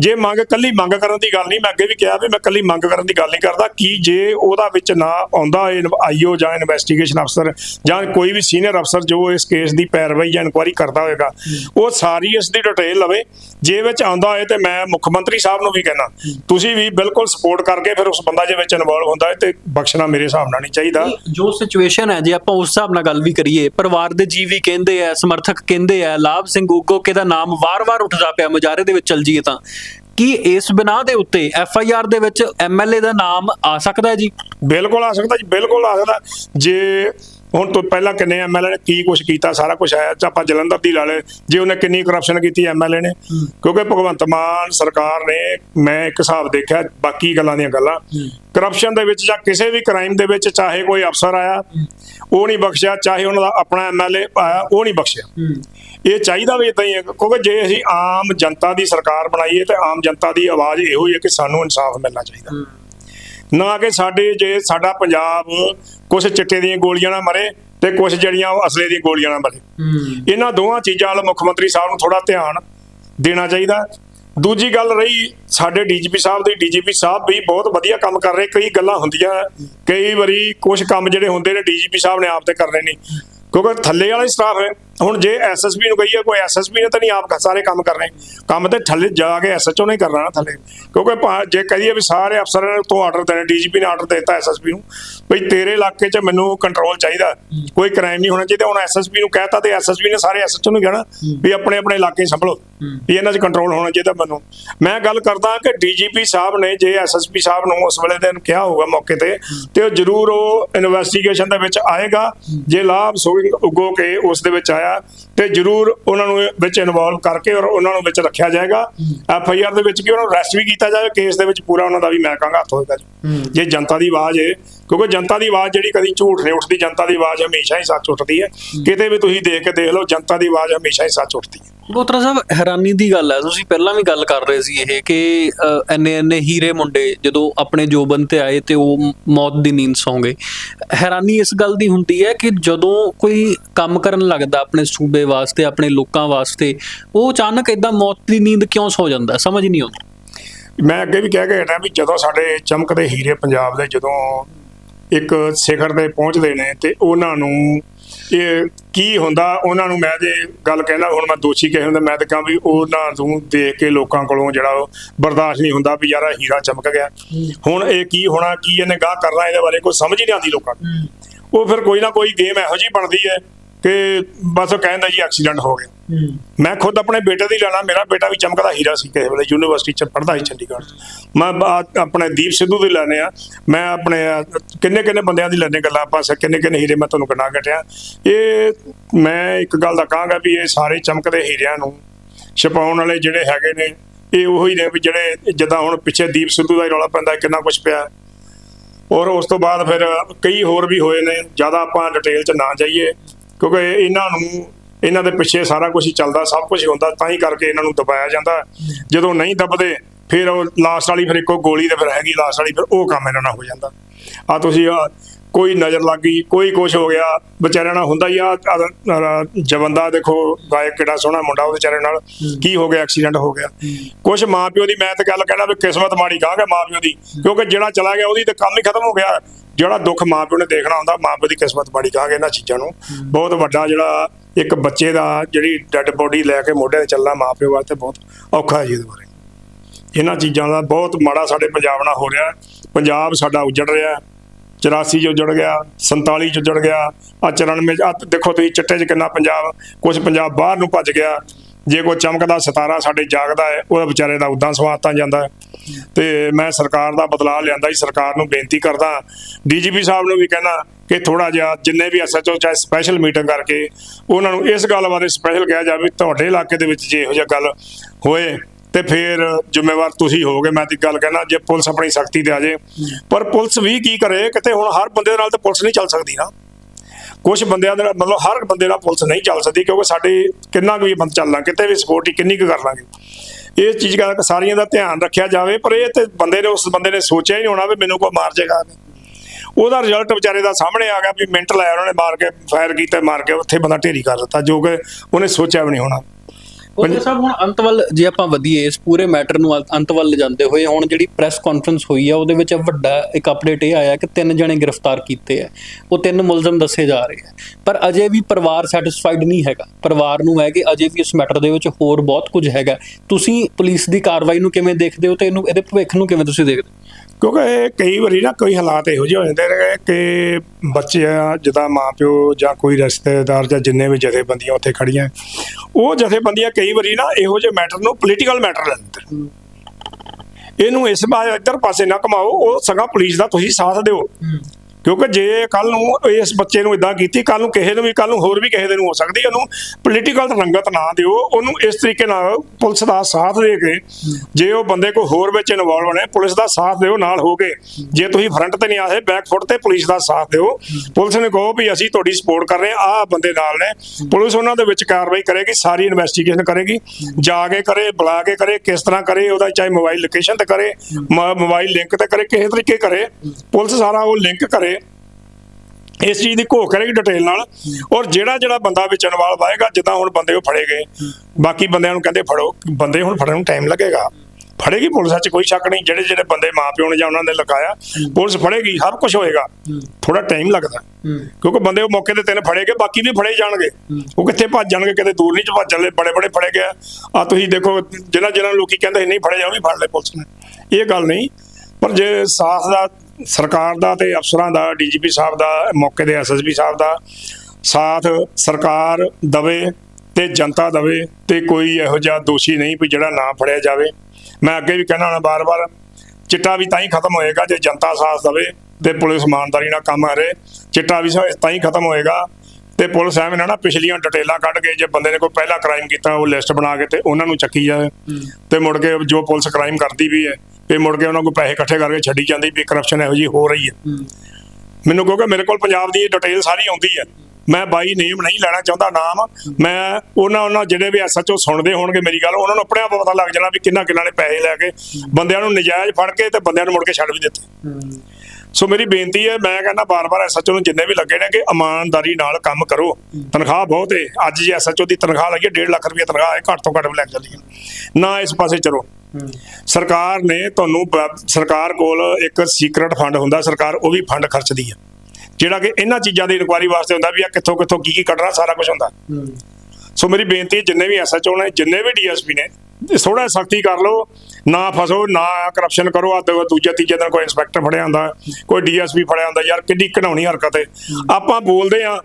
ਜੇ ਮੰਗ ਕੱਲੀ ਮੰਗ ਕਰਨ ਦੀ ਗੱਲ ਨਹੀਂ, ਮੈਂ ਅੱਗੇ ਵੀ ਕਿਹਾ ਵੀ ਮੈਂ ਕੱਲੀ ਮੰਗ ਕਰਨ ਦੀ ਗੱਲ ਨਹੀਂ ਕਰਦਾ, ਕਿ ਜੇ ਉਹਦਾ ਵਿੱਚ ਨਾ ਆਉਂਦਾ ਆਈਓ ਜਾਂ ਇਨਵੈਸਟੀਗੇਸ਼ਨ ਅਫਸਰ ਜਾਂ ਕੋਈ ਵੀ ਸੀਨੀਅਰ ਸੀਨੀਅਰ ਅਫਸਰ ਜੋ ਇਸ ਕੇਸ ਦੀ ਪੈਰਵਾਈ ਜਾਂ ਇਨਕੁਆਇਰੀ ਕਰਦਾ ਹੋਵੇਗਾ ਉਹ ਸਾਰੀ ਇਸ ਦੀ ਡਿਟੇਲ ਲਵੇ। ਜੇ ਵਿੱਚ ਆਉਂਦਾ ਹੋਏ ਤੇ ਮੈਂ ਮੁੱਖ ਮੰਤਰੀ ਸਾਹਿਬ ਨੂੰ ਵੀ ਕਹਿਣਾ ਤੁਸੀਂ ਵੀ ਬਿਲਕੁਲ ਸਪੋਰਟ ਕਰਕੇ ਫਿਰ ਉਸ ਬੰਦਾ ਜੇ ਵਿੱਚ ਇਨਵੋਲਵ ਹੁੰਦਾ ਹੈ ਤੇ ਬਖਸ਼ਣਾ ਮੇਰੇ ਹਿਸਾਬ ਨਾਲ ਨਹੀਂ ਚਾਹੀਦਾ। ਜੋ ਸਿਚੁਏਸ਼ਨ ਹੈ ਜੇ ਆਪਾਂ ਉਸ ਹਿਸਾਬ ਨਾਲ ਗੱਲ ਵੀ ਕਰੀਏ ਪਰਿਵਾਰ ਦੇ ਜੀਵ ਵੀ ਕਹਿੰਦੇ ਆ ਸਮਰਥਕ ਕਹਿੰਦੇ ਆ ਲਾਭ ਸਿੰਘ ਉਗੋਕੇ ਦਾ ਨਾਮ ਵਾਰ-ਵਾਰ ਉੱਠਦਾ ਪਿਆ ਮੁਜਾਰੇ ਦੇ ਵਿੱਚ ਚਲ ਜੀਏ ਤਾਂ। ਕੀ ਇਸ ਬਿਨਾ ਦੇ ਉੱਤੇ ਐਫ ਆਈ ਆਰ ਦੇ ਵਿੱਚ ਐਮ ਐਲ ਏ ਦਾ ਨਾਮ ਆ ਸਕਦਾ ਹੈ ਜੀ? ਬਿਲਕੁਲ ਆ ਸਕਦਾ ਜੀ ਬਿਲਕੁਲ ਆ ਸਕਦਾ। ਜੇ ਹੁਣ ਤੋਂ ਪਹਿਲਾਂ ਕਿੰਨੇ ਐਮਐਲਏ ਨੇ ਕੀ ਕੁਝ ਕੀਤਾ ਸਾਰਾ ਕੁਝ ਆਇਆ ਆਪਾਂ ਜਲੰਧਰ ਦੀ ਲਾ ਲੈ ਜੇ ਉਹਨੇ ਕਿੰਨੀ ਕਰਪਸ਼ਨ ਕੀਤੀ ਐਮਐਲਏ ਨੇ। ਕਿਉਂਕਿ ਭਗਵੰਤ ਮਾਨ ਸਰਕਾਰ ਨੇ ਮੈਂ ਇੱਕ ਹਿਸਾਬ ਦੇਖਿਆ ਬਾਕੀ ਗੱਲਾਂ ਦੀਆਂ ਗੱਲਾਂ ਕਰਪਸ਼ਨ ਦੇ ਵਿੱਚ ਜਾਂ ਕਿਸੇ ਵੀ ਕ੍ਰਾਈਮ ਦੇ ਵਿੱਚ ਚਾਹੇ ਕੋਈ ਅਫਸਰ ਆਇਆ ਉਹ ਨਹੀਂ ਬਖਸ਼ਿਆ ਚਾਹੇ ਉਹਨਾਂ ਦਾ ਆਪਣਾ ਐਮਐਲਏ ਆਇਆ ਉਹ ਨਹੀਂ ਬਖਸ਼ਿਆ। ਇਹ ਚਾਹੀਦਾ ਵੀ ਇਦਾਂ ਹੀ ਹੈ ਕਿਉਂਕਿ ਜੇ ਅਸੀਂ ਆਮ ਜਨਤਾ ਦੀ ਸਰਕਾਰ ਬਣਾਈਏ ਤੇ ਆਮ ਜਨਤਾ ਦੀ ਆਵਾਜ਼ ਇਹੋ ਹੀ ਹੈ ਕਿ ਸਾਨੂੰ ਇਨਸਾਫ ਮਿਲਣਾ ਚਾਹੀਦਾ। ਨਾ ਕਿ ਸਾਡੇ ਜੇ ਸਾਡਾ ਪੰਜਾਬ ਕੁਝ ਚਿੱਟੇ ਦੀਆਂ ਗੋਲੀਆਂ ਨਾਲ ਮਰੇ ਤੇ ਕੁਝ ਜਿਹੜੀਆਂ ਉਹ ਅਸਲੇ ਦੀਆਂ ਗੋਲੀਆਂ ਨਾਲ ਮਰੇ। ਇਹਨਾਂ ਦੋਵਾਂ ਚੀਜ਼ਾਂ ਵੱਲ ਮੁੱਖ ਮੰਤਰੀ ਸਾਹਿਬ ਨੂੰ ਥੋੜਾ ਧਿਆਨ ਦੇਣਾ ਚਾਹੀਦਾ। ਦੂਜੀ ਗੱਲ ਰਹੀ ਸਾਡੇ ਡੀਜੀਪੀ ਸਾਹਿਬ ਦੇ। ਡੀਜੀਪੀ ਸਾਹਿਬ ਵੀ ਬਹੁਤ ਵਧੀਆ ਕੰਮ ਕਰ ਰਹੇ। ਕਈ ਗੱਲਾਂ ਹੁੰਦੀਆਂ ਕਈ ਵਾਰੀ ਕੁਝ ਕੰਮ ਜਿਹੜੇ ਹੁੰਦੇ ਨੇ ਡੀਜੀਪੀ ਸਾਹਿਬ ਨੇ ਆਪ ਤੇ ਕਰਨੇ ਨਹੀਂ। ਕਿਉਂਕਿ ਥੱਲੇ ਵਾਲਾ ਸਟਾਫ ਹੈ ਹੁਣ ਜੇ ਐਸਐਸਪੀ ਨੂੰ ਕਹੀਏ, ਕੋਈ ਐਸਐਸਪੀ ਨੇ ਤਾਂ ਨਹੀਂ ਆਪ ਸਾਰੇ ਕੰਮ ਕਰਨੇ। ਕੰਮ ਤੇ ਥੱਲੇ ਜਾ ਕੇ ਐਸਐਚਓ ਨੇ ਕਰਨਾ ਨਾ ਥੱਲੇ। ਕਿਉਂਕਿ ਭਾ- ਜੇ ਕਹੀਏ ਵੀ ਸਾਰੇ ਅਫਸਰਾਂ ਤੋਂ ਆਰਡਰ ਦੇਣੇ ਡੀਜੀਪੀ ਨੇ ਆਰਡਰ ਦਿੱਤਾ ਐਸਐਸਪੀ ਨੂੰ ਵੀ ਤੇਰੇ ਇਲਾਕੇ 'ਚ ਮੈਨੂੰ ਕੰਟਰੋਲ ਚਾਹੀਦਾ। ਕੋਈ ਕ੍ਰਾਈਮ ਨਹੀਂ ਹੋਣਾ ਚਾਹੀਦਾ। ਹੁਣ ਐਸਐਸਪੀ ਨੂੰ ਕਹਿਤਾ ਤੇ ਐਸਐਸਪੀ ਨੇ ਸਾਰੇ ਐਸਐਚਓ ਨੂੰ ਕਹਿਣਾ ਵੀ ਆਪਣੇ ਆਪਣੇ ਇਲਾਕੇ ਸੰਭਲੋ। ਵੀ ਇਹਨਾਂ 'ਚ ਕੰਟਰੋਲ ਹੋਣਾ ਚਾਹੀਦਾ ਮੈਨੂੰ। ਮੈਂ ਗੱਲ ਕਰਦਾ ਕਿ ਡੀਜੀਪੀ ਸਾਹਿਬ ਨੇ ਜੇ ਐਸਐਸਪੀ ਸਾਹਿਬ ਨੂੰ ਉਸ ਵੇਲੇ ਦਿਨ ਕਿਹਾ ਹੋਊਗਾ ਮੌਕੇ ਤੇ ਤੇ ਉਹ ਜ਼ਰੂਰ ਉਹ ਇਨਵੈਸਟੀਗੇਸ਼ਨ ਦੇ ਵਿੱਚ ਆਏਗਾ। ਜੇ ਲਾਭ ਸੋਈ ਉਗੋ ਕੇ ਉਸ ਦੇ ਵਿੱਚ ਆਇਆ ਤੇ ਜ਼ਰੂਰ ਉਹਨਾਂ ਨੂੰ ਵਿੱਚ ਇਨਵੋਲਵ ਕਰਕੇ ਔਰ ਉਹਨਾਂ ਨੂੰ ਵਿੱਚ ਰੱਖਿਆ ਜਾਏਗਾ। ਐਫ ਆਈ ਆਰ ਦੇ ਵਿੱਚ ਕਿ ਉਹਨਾਂ ਨੂੰ ਅਰੈਸਟ ਵੀ ਕੀਤਾ ਜਾਵੇ ਕੇਸ ਦੇ ਵਿੱਚ ਪੂਰਾ ਉਹਨਾਂ ਦਾ ਵੀ ਮੈਂ ਕਹਾਂਗਾ ਹੱਥ ਹੋਏਗਾ ਜੀ। ਜੇ ਜਨਤਾ ਦੀ ਆਵਾਜ਼ ਹੈ ਕਿਉਂਕਿ ਜਨਤਾ ਦੀ ਆਵਾਜ਼ ਜਿਹੜੀ ਕਦੀ ਝੂਠ ਨਹੀਂ ਉੱਠਦੀ ਜਨਤਾ ਦੀ ਆਵਾਜ਼ ਹਮੇਸ਼ਾ ਹੀ ਸੱਚ ਉੱਠਦੀ ਹੈ। ਕਿਤੇ ਵੀ ਤੁਸੀਂ ਦੇਖ ਕੇ ਦੇਖ ਲਓ ਜਨਤਾ ਦੀ ਆਵਾਜ਼ ਹਮੇਸ਼ਾ ਹੀ ਸੱਚ ਉੱਠਦੀ ਹੈ। ਬੋਤਰਾ ਸਾਹਿਬ ਹੈਰਾਨੀ ਦੀ ਗੱਲ ਹੈ। ਤੁਸੀਂ ਪਹਿਲਾਂ ਵੀ ਗੱਲ ਕਰ ਰਹੇ ਸੀ ਇਹ ਕਿ ਅ, ਇੰਨੇ ਹੀਰੇ ਮੁੰਡੇ ਜਦੋਂ ਆਪਣੇ ਜੋਬਨ ਤੇ ਆਏ ਤੇ ਉਹ ਮੌਤ ਦੀ ਨੀਂਦ ਸੌਂ ਗਏ। ਹੈਰਾਨੀ ਇਸ ਗੱਲ ਦੀ ਹੁੰਦੀ ਹੈ ਕਿ ਜਦੋਂ ਕੋਈ ਕੰਮ ਕਰਨ ਲੱਗਦਾ ਆਪਣੇ ਸੂਬੇ ਵਾਸਤੇ ਆਪਣੇ ਲੋਕਾਂ ਵਾਸਤੇ ਉਹ ਅਚਾਨਕ ਇਦਾਂ ਮੌਤ ਦੀ ਨੀਂਦ ਕਿਉਂ ਸੌ ਜਾਂਦਾ? ਸਮਝ ਨਹੀਂ ਆਉਂਦੀ। ਮੈਂ ਅੱਗੇ ਵੀ ਕਹਿ ਕੇ ਹਟਿਆ ਵੀ ਜਦੋਂ ਸਾਡੇ ਚਮਕਦੇ ਹੀਰੇ ਪੰਜਾਬ ਦੇ ਜਦੋਂ ਇੱਕ ਸਿਖਰ ਤੇ ਪਹੁੰਚਦੇ ਨੇ ਤੇ ਉਹਨਾਂ ਨੂੰ ਇਹ ਕੀ ਹੁੰਦਾ ਉਹਨਾਂ ਨੂੰ ਮੈਂ ਜੇ ਗੱਲ ਕਹਿਣਾ ਹੁਣ ਮੈਂ ਦੋਸ਼ੀ ਕਹੇ ਹੁੰਦਾ ਮੈਂ ਤਾਂ ਕਹਾਂ ਵੀ ਉਹਨਾਂ ਨੂੰ ਦੇਖ ਕੇ ਲੋਕਾਂ ਕੋਲੋਂ ਜਿਹੜਾ ਬਰਦਾਸ਼ਤ ਨਹੀਂ ਹੁੰਦਾ ਵੀ ਯਾਰ ਹੀਰਾ ਚਮਕ ਗਿਆ। ਹੁਣ ਇਹ ਕੀ ਹੋਣਾ ਕੀ ਇਹਨੇ ਗਾਹ ਕਰਨਾ ਇਹਦੇ ਬਾਰੇ ਕੋਈ ਸਮਝ ਹੀ ਨਹੀਂ ਆਉਂਦੀ ਲੋਕਾਂ ਨੂੰ। ਉਹ ਫਿਰ ਕੋਈ ਨਾ ਕੋਈ ਗੇਮ ਇਹੋ ਜਿਹੀ ਬਣਦੀ ਹੈ ਕਿ ਬਸ ਉਹ ਕਹਿੰਦਾ ਜੀ ਐਕਸੀਡੈਂਟ ਹੋ ਗਿਆ। ਮੈਂ ਖੁਦ ਆਪਣੇ ਬੇਟੇ ਦੀ ਲੈਣਾ ਮੇਰਾ ਬੇਟਾ ਵੀ ਚਮਕਦਾ ਹੀਰਾ ਸੀ ਕਿਸੇ ਵੇਲੇ ਯੂਨੀਵਰਸਿਟੀ ਚ ਪੜ੍ਹਦਾ ਸੀ ਚੰਡੀਗੜ੍ਹ 'ਚ। ਮੈਂ ਆਪਣੇ ਦੀਪ ਸਿੱਧੂ ਦੀ ਲੈਣੇ ਆ ਮੈਂ ਆਪਣੇ ਕਿੰਨੇ ਕਿੰਨੇ ਬੰਦਿਆਂ ਦੀ ਲੈਣੇ ਗੱਲਾਂ ਆਪਾਂ ਕਿੰਨੇ ਕਿੰਨੇ ਹੀਰੇ ਮੈਂ ਤੁਹਾਨੂੰ ਕਿੰਨਾ ਘਟਿਆ ਇਹ ਮੈਂ ਇੱਕ ਗੱਲ ਦਾ ਕਹਾਂਗਾ ਵੀ ਇਹ ਸਾਰੇ ਚਮਕਦੇ ਹੀਰਿਆਂ ਨੂੰ ਛਪਾਉਣ ਵਾਲੇ ਜਿਹੜੇ ਹੈਗੇ ਨੇ ਇਹ ਉਹੀ ਨੇ ਵੀ ਜਿਹੜੇ ਜਿੱਦਾਂ ਹੁਣ ਪਿੱਛੇ ਦੀਪ ਸਿੱਧੂ ਦਾ ਰੌਲਾ ਪੈਂਦਾ ਕਿੰਨਾ ਕੁਝ ਪਿਆ। ਔਰ ਉਸ ਤੋਂ ਬਾਅਦ ਫਿਰ ਕਈ ਹੋਰ ਵੀ ਹੋਏ ਨੇ ਜ਼ਿਆਦਾ ਆਪਾਂ ਡਿਟੇਲ 'ਚ ਨਾ ਜਾਈਏ। ਕਿਉਂਕਿ ਇਹਨਾਂ ਨੂੰ ਇਹਨਾਂ ਦੇ ਪਿੱਛੇ ਸਾਰਾ ਕੁਝ ਹੀ ਚੱਲਦਾ ਸਭ ਕੁਝ ਹੁੰਦਾ ਤਾਂ ਹੀ ਕਰਕੇ ਇਹਨਾਂ ਨੂੰ ਦਬਾਇਆ ਜਾਂਦਾ। ਜਦੋਂ ਨਹੀਂ ਦਬਦੇ ਫਿਰ ਉਹ ਲਾਸਟ ਵਾਲੀ ਫਿਰ ਇੱਕੋ ਗੋਲੀ ਤੇ ਫਿਰ ਹੈਗੀ ਲਾਸਟ ਵਾਲੀ ਫਿਰ ਉਹ ਕੰਮ ਇਹਨਾਂ ਨਾਲ ਹੋ ਜਾਂਦਾ। ਆ ਤੁਸੀਂ ਕੋਈ ਨਜ਼ਰ ਲੱਗ ਗਈ ਕੋਈ ਕੁਝ ਹੋ ਗਿਆ ਵਿਚਾਰਿਆਂ ਨਾਲ ਹੁੰਦਾ ਹੀ ਆ ਜਵੰਦਾ ਦੇਖੋ ਗਾਇਕ ਕਿਹੜਾ ਸੋਹਣਾ ਮੁੰਡਾ ਉਹਦੇ ਵਿਚਾਰੇ ਨਾਲ ਕੀ ਹੋ ਗਿਆ ਐਕਸੀਡੈਂਟ ਹੋ ਗਿਆ। ਕੁਝ ਮਾਪਿਓ ਦੀ ਮੈਂ ਤਾਂ ਗੱਲ ਕਹਿਣਾ ਵੀ ਕਿਸਮਤ ਮਾੜੀ ਕਹਾਂਗੇ ਮਾਪਿਓ ਦੀ ਕਿਉਂਕਿ ਜਿਹੜਾ ਚਲਾ ਗਿਆ ਉਹਦੀ ਤਾਂ ਕੰਮ ਹੀ ਖਤਮ ਹੋ ਗਿਆ। ਜਿਹੜਾ ਦੁੱਖ ਮਾਂ ਪਿਓ ਨੇ ਦੇਖਣਾ ਹੁੰਦਾ ਮਾਂ ਪਿਓ ਦੀ ਕਿਸਮਤ ਮਾੜੀ ਕਹਾਂਗੇ ਇਹਨਾਂ ਚੀਜ਼ਾਂ ਨੂੰ। ਬਹੁਤ ਵੱਡਾ ਜਿਹੜਾ ਇੱਕ ਬੱਚੇ ਦਾ ਜਿਹੜੀ ਡੈੱਡ ਬੋਡੀ ਲੈ ਕੇ ਮੋਢੇ ਤੇ ਚੱਲਣਾ ਮਾਂ ਪਿਓ ਵਾਸਤੇ ਬਹੁਤ ਔਖਾ ਹੈ ਜੀ ਇਹਦੇ ਬਾਰੇ। ਇਹਨਾਂ ਚੀਜ਼ਾਂ ਦਾ ਬਹੁਤ ਮਾੜਾ ਸਾਡੇ ਪੰਜਾਬ ਨਾਲ ਹੋ ਰਿਹਾ। ਪੰਜਾਬ ਸਾਡਾ ਉਜੜ ਰਿਹਾ 84 ਚ ਉਜੜ ਗਿਆ 47 ਚ ਉਜੜ ਗਿਆ ਆ 94 ਆ ਦੇਖੋ ਤੁਸੀਂ ਚਿੱਟੇ ਚ ਕਿੰਨਾ ਪੰਜਾਬ ਕੁਝ ਪੰਜਾਬ ਬਾਹਰ ਨੂੰ ਭੱਜ ਗਿਆ। ਜੇ ਕੋਈ ਚਮਕਦਾ ਸਿਤਾਰਾ ਸਾਡੇ ਜਾਗਦਾ ਹੈ, ਉਹਦਾ ਵਿਚਾਰੇ ਦਾ ਉਦਾਂ ਸਵਾਤਾਂ ਜਾਂਦਾ ਹੈ। ਤੇ ਮੈਂ ਸਰਕਾਰ ਦਾ ਬਦਲਾਅ ਲਿਆਂਦਾ ਜੀ, ਸਰਕਾਰ ਨੂੰ ਬੇਨਤੀ ਕਰਦਾ ਡੀਜੀਪੀ ਸਾਹਿਬ ਨੂੰ ਵੀ ਕਹਿਣਾ ਕਿ ਥੋੜਾ ਜਿਹਾ ਜਿੰਨੇ ਵੀ ਐਸਐਚਓ ਚਾਹੇ ਸਪੈਸ਼ਲ ਮੀਟਿੰਗ ਕਰਕੇ ਉਹਨਾਂ ਨੂੰ ਇਸ ਗੱਲ ਬਾਰੇ ਸਪੈਸ਼ਲ ਕਿਹਾ ਜਾਵੇ ਤੁਹਾਡੇ ਇਲਾਕੇ ਦੇ ਵਿੱਚ ਜੇ ਇਹੋ ਜਿਹਾ ਗੱਲ ਹੋਏ ਤੇ ਫਿਰ ਜ਼ਿੰਮੇਵਾਰ ਤੁਸੀਂ ਹੋਗੇ ਮੈਂ ਤੇ ਗੱਲ ਕਹਿਣਾ, ਜੇ ਪੁਲਿਸ ਆਪਣੀ ਸਖਤੀ ਤੇ ਆ ਜੇ ਪਰ ਪੁਲਿਸ ਵੀ ਕੀ ਕਰੇ, ਕਿਤੇ ਹੁਣ ਹਰ ਬੰਦੇ ਦੇ ਨਾਲ ਤਾਂ ਪੁਲਿਸ ਨਹੀਂ ਚੱਲ ਸਕਦੀ ਨਾ। ਕੁਝ ਬੰਦਿਆਂ ਦੇ ਨਾਲ, ਮਤਲਬ ਹਰ ਬੰਦੇ ਨਾਲ ਪੁਲਿਸ ਨਹੀਂ ਚੱਲ ਸਕਦੀ ਕਿਉਂਕਿ ਸਾਡੇ ਕਿੰਨਾ ਕੁ ਵੀ ਬੰਦ ਚੱਲਣਾ ਕਿਤੇ ਵੀ ਸਪੋਰਟ ਕਿੰਨੀ ਕੁ ਕਰ ਲਾਂਗੇ। ਇਹ ਚੀਜ਼ ਦਾ ਸਾਰੀਆਂ ਦਾ ਧਿਆਨ ਰੱਖਿਆ ਜਾਵੇ, ਪਰ ਇਹ ਤੇ ਬੰਦੇ ਨੇ, ਉਸ ਬੰਦੇ ਨੇ ਸੋਚਿਆ ਹੀ ਨਹੀਂ ਹੋਣਾ ਵੀ ਮੈਨੂੰ ਕੋਈ ਮਾਰ ਜਾਏਗਾ ਉਹਦਾ ਰਿਜ਼ਲਟ ਵਿਚਾਰੇ ਦਾ ਸਾਹਮਣੇ ਆ ਗਿਆ ਵੀ ਮਿੰਟ ਲਾਇਆ, ਉਹਨਾਂ ਨੇ ਮਾਰ ਕੇ ਫਾਇਰ ਕੀਤਾ, ਮਾਰ ਕੇ ਉੱਥੇ ਬੰਦਾ ਢੇਰੀ ਕਰ ਦਿੱਤਾ, ਜੋ ਕਿ ਉਹਨੇ ਸੋਚਿਆ ਵੀ ਨਹੀਂ ਹੋਣਾ। ਉਹਦੇ ਸਾਹਿਬ ਹੁਣ ਅੰਤ ਵੱਲ ਜੇ ਆਪਾਂ ਵਧੀਏ ਇਸ ਪੂਰੇ ਮੈਟਰ ਨੂੰ ਅੰਤ- ਵੱਲ ਲਿਜਾਂਦੇ ਹੋਏ ਹੁਣ ਜਿਹੜੀ ਪ੍ਰੈਸ ਕਾਨਫਰੰਸ ਹੋਈ ਆ ਉਹਦੇ ਵਿੱਚ ਵੱਡਾ ਇੱਕ ਅਪਡੇਟ ਇਹ ਆਇਆ ਕਿ ਤਿੰਨ ਜਣੇ ਗ੍ਰਿਫਤਾਰ ਕੀਤੇ ਆ। ਉਹ ਤਿੰਨ ਮੁਲਜ਼ਮ ਦੱਸੇ ਜਾ ਰਹੇ ਆ। ਪਰ ਅਜੇ ਵੀ ਪਰਿਵਾਰ ਸੈਟੀਸਫਾਈਡ ਨਹੀਂ ਹੈਗਾ। ਪਰਿਵਾਰ ਨੂੰ ਹੈ ਕਿ ਅਜੇ ਵੀ ਇਸ ਮੈਟਰ ਦੇ ਵਿੱਚ ਹੋਰ ਬਹੁਤ ਕੁਝ ਹੈਗਾ। ਤੁਸੀਂ ਪੁਲਿਸ ਦੀ ਕਾਰਵਾਈ ਨੂੰ ਕਿਵੇਂ ਦੇਖਦੇ ਹੋ ਤੇ ਇਹਨੂੰ ਇਹਦੇ ਭਵਿੱਖ ਨੂੰ ਕਿਵੇਂ ਤੁਸੀਂ ਦੇਖਦੇ ਹੋ? ਕਿਉਂਕਿ ਇਹ ਕਈ ਵਾਰੀ ਨਾ ਕੋਈ ਹਾਲਾਤ ਇਹੋ ਜਿਹੇ ਹੋ ਜਾਂਦੇ ਨੇ ਕਿ ਬੱਚਿਆਂ ਜਿੱਦਾਂ ਜਿਹਦਾ ਮਾਪਿਓ ਜਾਂ ਕੋਈ ਰਿਸ਼ਤੇਦਾਰ ਜਾਂ ਜਿੰਨੇ ਵੀ ਜਥੇਬੰਦੀਆਂ ਉੱਥੇ ਖੜੀਆਂ ਉਹ ਜਥੇਬੰਦੀਆਂ ਕਈ ਵਾਰੀ ਨਾ ਇਹੋ ਜਿਹੇ ਮੈਟਰ ਨੂੰ ਪੋਲੀਟੀਕਲ ਮੈਟਰ ਲੈਂਦੇ ਇਹਨੂੰ ਇਸ ਬਾਰੇ ਇੱਧਰ ਪਾਸੇ ਨਾ ਕਮਾਓ ਉਹ ਸਗਾ ਪੁਲਿਸ ਦਾ ਤੁਸੀਂ ਸਾਥ ਦਿਓ। ਕਿਉਂਕਿ ਜੇ ਕੱਲ ਨੂੰ ਇਸ ਬੱਚੇ ਨੂੰ ਇਦਾਂ ਕੀਤੀ ਕੱਲ ਨੂੰ ਕਿਸੇ ਨੂੰ ਵੀ ਕੱਲ ਨੂੰ ਹੋਰ ਵੀ ਕਿਸੇ ਦੇ ਨੂੰ ਹੋ ਸਕਦੀ ਉਹਨੂੰ ਪੋਲੀਟੀਕਲ ਰੰਗਤ ਨਾ ਦਿਓ। ਉਹਨੂੰ ਇਸ ਤਰੀਕੇ ਨਾਲ ਪੁਲਿਸ ਦਾ ਸਾਥ ਦੇ ਕੇ, ਜੇ ਉਹ ਬੰਦੇ ਕੋਈ ਹੋਰ ਵਿੱਚ ਇਨਵੋਲਵ ਨੇ, ਪੁਲਿਸ ਦਾ ਸਾਥ ਦਿਓ, ਨਾਲ ਹੋ ਕੇ। ਜੇ ਤੁਸੀਂ ਫਰੰਟ ਤੇ ਨਹੀਂ ਆਏ ਬੈਕ ਫੁੱਟ ਤੇ ਪੁਲਿਸ ਦਾ ਸਾਥ ਦਿਓ। ਪੁਲਿਸ ਨੂੰ ਕਹੋ ਵੀ ਅਸੀਂ ਤੁਹਾਡੀ ਸਪੋਰਟ ਕਰ ਰਹੇ ਹਾਂ, ਆਹ ਬੰਦੇ ਨਾਲ ਨੇ। ਪੁਲਿਸ ਉਹਨਾਂ ਦੇ ਵਿੱਚ ਕਾਰਵਾਈ ਕਰੇਗੀ, ਸਾਰੀ ਇਨਵੈਸਟੀਗੇਸ਼ਨ ਕਰੇਗੀ। ਜਾ ਕੇ ਕਰੇ, ਬੁਲਾ ਕੇ ਕਰੇ, ਕਿਸ ਤਰ੍ਹਾਂ ਕਰੇ, ਉਹਦਾ ਚਾਹੇ ਮੋਬਾਈਲ ਲੋਕੇਸ਼ਨ ਤੇ ਕਰੇ, ਮ- ਮੋਬਾਈਲ ਲਿੰਕ ਤੇ ਕਰੇ, ਕਿਸੇ ਤਰੀਕੇ ਕਰੇ। ਪੁਲਿਸ ਸਾਰਾ ਉਹ ਲਿੰਕ ਕਰੇ। ਇਸ ਚੀਜ਼ ਦੀ ਘੋਖ ਕਰੇਗੀ ਡਿਟੇਲ ਨਾਲ ਔਰ ਜਿਹੜਾ ਜਿਹੜਾ ਬੰਦਾ ਵਿੱਚ ਇਨਵਾਲਵ ਆਏਗਾ, ਜਿੱਦਾਂ ਹੁਣ ਬੰਦੇ ਉਹ ਫੜੇ ਗਏ, ਬਾਕੀ ਬੰਦਿਆਂ ਨੂੰ ਕਹਿੰਦੇ ਫੜੋ, ਬੰਦੇ ਹੁਣ ਫੜਨ ਨੂੰ ਟਾਈਮ ਲੱਗੇਗਾ। ਫੜੇਗੀ ਪੁਲਿਸ 'ਚ ਕੋਈ ਸ਼ੱਕ ਨਹੀਂ, ਜਿਹੜੇ ਜਿਹੜੇ ਬੰਦੇ ਮਾਪਿਓ ਨੇ ਜਾਂ ਉਹਨਾਂ ਨੇ ਲਗਾਇਆ, ਪੁਲਿਸ ਫੜੇਗੀ, ਸਭ ਕੁਝ ਹੋਏਗਾ। ਥੋੜਾ ਟਾਈਮ ਲੱਗਦਾ। ਕਿਉਂਕਿ ਬੰਦੇ ਉਹ ਮੌਕੇ ਤੇ ਤਿੰਨ ਫੜੇ ਗਏ, ਬਾਕੀ ਵੀ ਫੜੇ ਜਾਣਗੇ। ਉਹ ਕਿੱਥੇ ਭੱਜ ਜਾਣਗੇ, ਕਿਤੇ ਦੂਰ ਨਹੀਂ ਚ ਭੱਜ ਜਾਣਗੇ ਬੜੇ ਬੜੇ ਫੜੇ ਗਏ ਆ। ਤੁਸੀਂ ਦੇਖੋ ਜਿਹਨਾਂ ਜਿਹਨਾਂ ਲੋਕੀ ਕਹਿੰਦੇ ਸੀ ਨਹੀਂ ਫੜੇ ਜਾ ਉਹ ਵੀ ਫੜ ਲਏ ਪੁਲਿਸ ਨੇ। ਇਹ ਗੱਲ ਨਹੀਂ, ਪਰ ਜੇ ਸਾਥ ਦਾ ਸਰਕਾਰ ਦਾ ਤੇ ਅਫਸਰਾਂ ਦਾ ਡੀਜੀਪੀ ਸਾਹਿਬ ਦਾ ਮੌਕੇ ਦੇ ਐਸਐਸਪੀ ਸਾਹਿਬ ਦਾ। ਸਾਥ ਸਰਕਾਰ ਦਵੇ ਤੇ ਜਨਤਾ ਦਵੇ ਤੇ ਕੋਈ ਇਹੋ ਜਿਹਾ ਦੋਸ਼ੀ ਨਹੀਂ ਵੀ ਜਿਹੜਾ ਨਾ ਫੜਿਆ ਜਾਵੇ। ਮੈਂ ਅੱਗੇ ਵੀ ਕਹਿਣਾ ਹਾਂ ਬਾਰ-ਬਾਰ ਚਿੱਟਾ ਵੀ ਤਾਂ ਹੀ ਖਤਮ ਹੋਏਗਾ ਜੇ ਜਨਤਾ ਸਾਥ ਦਵੇ ਤੇ ਪੁਲਿਸ ਇਮਾਨਦਾਰੀ ਨਾਲ ਕੰਮ ਕਰੇ। ਚਿੱਟਾ ਵੀ ਤਾਂ ਹੀ ਖਤਮ ਹੋਏਗਾ ਤੇ ਪੁਲਿਸ ਐਵੇਂ ਨਾ ਪਿਛਲੀਆਂ ਡਿਟੇਲਾਂ ਕੱਢ ਕੇ ਜੇ ਬੰਦੇ ਨੇ ਕੋਈ ਪਹਿਲਾ ਕ੍ਰਾਈਮ ਕੀਤਾ ਉਹ ਲਿਸਟ ਬਣਾ ਕੇ ਤੇ ਉਹਨਾਂ ਨੂੰ ਚੱਕੀ ਜਾਵੇ। ਤੇ ਮੁੜ ਕੇ ਜੋ ਪੁਲਿਸ ਕ੍ਰਾਈਮ ਕਰਦੀ ਵੀ ਹੈ ਤੇ ਮੁੜ ਕੇ ਉਹਨਾਂ ਕੋਲ ਪੈਸੇ ਇਕੱਠੇ ਕਰਕੇ ਛੱਡੀ ਜਾਂਦੀ ਵੀ ਕਰਪਸ਼ਨ ਇਹੋ ਜੀ ਹੋ ਰਹੀ ਹੈ। ਮੈਨੂੰ ਕਿਉਂਕਿ ਮੇਰੇ ਕੋਲ ਪੰਜਾਬ ਦੀ ਡਿਟੇਲ ਸਾਰੀ ਆਉਂਦੀ ਹੈ। ਮੈਂ ਬਾਈ ਨੇਮ ਨਹੀਂ ਲੈਣਾ ਚਾਹੁੰਦਾ ਨਾਮ। ਮੈਂ ਉਹਨਾਂ ਉਹਨਾਂ ਜਿਹੜੇ ਵੀ ਐਸਐਚਓ ਸੁਣਦੇ ਹੋਣਗੇ ਮੇਰੀ ਗੱਲ ਉਹਨਾਂ ਨੂੰ ਆਪਣੇ ਆਪ ਪਤਾ ਲੱਗ ਜਾਣਾ ਵੀ ਕਿੰਨਾ ਕਿੰਨਾ ਨੇ ਪੈਸੇ ਲੈ ਕੇ ਬੰਦਿਆਂ ਨੂੰ ਨਜਾਇਜ਼ ਫੜ ਕੇ ਤੇ ਬੰਦਿਆਂ ਨੂੰ ਮੁੜ ਕੇ ਛੱਡ ਵੀ ਦਿੱਤੇ। ਸੋ ਮੇਰੀ ਬੇਨਤੀ ਹੈ ਮੈਂ ਕਹਿੰਦਾ ਬਾਰ-ਬਾਰ ਐਸਐਚਓ ਨੂੰ ਜਿੰਨੇ ਵੀ ਲੱਗੇ ਨੇ ਕਿ ਇਮਾਨਦਾਰੀ ਨਾਲ ਕੰਮ ਕਰੋ। ਤਨਖਾਹ ਬਹੁਤ ਹੈ ਅੱਜ ਜੇ ਐਸਐਚਓ ਦੀ ਤਨਖਾਹ ਲੱਗੀ 1.5 ਲੱਖ ਰੁਪਏ ਤਨਖਾਹ ਹੈ ਘੱਟ ਤੋਂ ਘੱਟ ਵੀ ਲੈ ਕੇ ਚੱਲੀਏ। ਨਾ ਇਸ ਪਾਸੇ ਚਲੋ। ਸਰਕਾਰ ਨੇ ਤੁਹਾਨੂੰ ਸਰਕਾਰ ਕੋਲ ਇੱਕ ਸੀਕ੍ਰੇਟ ਫੰਡ ਹੁੰਦਾ ਸਰਕਾਰ ਉਹ ਵੀ ਫੰਡ ਖਰਚਦੀ ਹੈ ਜਿਹੜਾ ਕਿ ਇਹਨਾਂ ਚੀਜ਼ਾਂ ਦੀ ਇਨਕੁਆਇਰੀ ਵਾਸਤੇ ਹੁੰਦਾ ਵੀ ਆ ਕਿੱਥੋਂ ਕਿੱਥੋਂ ਕੀ ਕੀ ਕੱਢਣਾ ਸਾਰਾ ਕੁਝ ਹੁੰਦਾ। ਸੋ ਮੇਰੀ ਬੇਨਤੀ ਹੈ ਜਿੰਨੇ ਵੀ ਐਸਐਚਓ ਨੇ ਜਿੰਨੇ ਵੀ ਡੀਐਸਪੀ ਨੇ ਥੋੜਾ ਸਖਤੀ ਕਰ ਲਓ ਨਾ ਫਸੋ ਨਾ ਕਰਪਸ਼ਨ ਕਰੋ ਆ ਦੂਜੇ ਤੀਜੇ ਦਿਨ ਕੋਈ ਇੰਸਪੈਕਟਰ ਫੜਿਆ ਹੁੰਦਾ ਕੋਈ ਡੀਐਸਪੀ ਫੜਿਆ ਹੁੰਦਾ ਯਾਰ ਕਿੰਨੀ ਘਿਨਾਉਣੀ ਹਰਕਤ ਹੈ। ਆਪਾਂ ਬੋਲਦੇ ਆ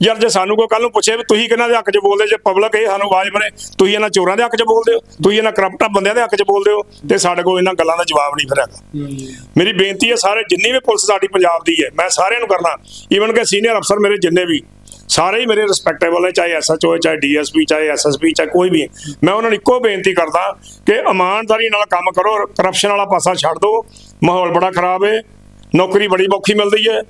ਯਾਰ ਜੇ ਸਾਨੂੰ ਕੋਈ ਕੱਲ ਨੂੰ ਪੁੱਛੇ ਵੀ ਤੁਸੀਂ ਕਿਹਨਾਂ ਦੇ ਹੱਕ 'ਚ ਬੋਲਦੇ, ਜੇ ਪਬਲਿਕ ਇਹ ਸਾਨੂੰ ਆਵਾਜ਼ ਬਣੇ, ਤੁਸੀਂ ਇਹਨਾਂ ਚੋਰਾਂ ਦੇ ਹੱਕ 'ਚ ਬੋਲਦੇ ਹੋ, ਤੁਸੀਂ ਇਹਨਾਂ ਕਰਪਟਾ ਬੰਦਿਆਂ ਦੇ ਹੱਕ 'ਚ ਬੋਲਦੇ ਹੋ ਤੇ ਸਾਡੇ ਕੋਲ ਇਹਨਾਂ ਗੱਲਾਂ ਦਾ ਜਵਾਬ ਨਹੀਂ ਫਿਰ ਹੈਗਾ। ਮੇਰੀ ਬੇਨਤੀ ਹੈ ਸਾਰੇ ਜਿੰਨੀ ਵੀ ਪੁਲਿਸ ਸਾਡੀ ਪੰਜਾਬ ਦੀ ਹੈ, ਮੈਂ ਸਾਰਿਆਂ ਨੂੰ ਕਰਨਾ ਈਵਨ ਕਿ ਸੀਨੀਅਰ ਅਫਸਰ ਮੇਰੇ ਜਿੰਨੇ ਵੀ, ਸਾਰੇ ਹੀ ਮੇਰੇ ਰਿਸਪੈਕਟੇਬਲ ਹੈ ਚਾਹੇ ਐਸਐਚਓ ਹੈ, ਚਾਹੇ ਡੀਐਸਪੀ ਚਾਹੇ ਐਸਐਸਪੀ ਚਾਹੇ ਕੋਈ ਵੀ ਮੈਂ ਉਹਨਾਂ ਨੂੰ ਇੱਕੋ ਬੇਨਤੀ ਕਰਦਾ ਕਿ ਇਮਾਨਦਾਰੀ ਨਾਲ ਕੰਮ ਕਰੋ ਕਰਪਸ਼ਨ ਵਾਲਾ ਪਾਸਾ ਛੱਡ ਦਿਓ, ਮਾਹੌਲ ਬੜਾ ਖਰਾਬ ਹੈ, ਨੌਕਰੀ ਬੜੀ ਔਖੀ ਮਿਲਦੀ ਹੈ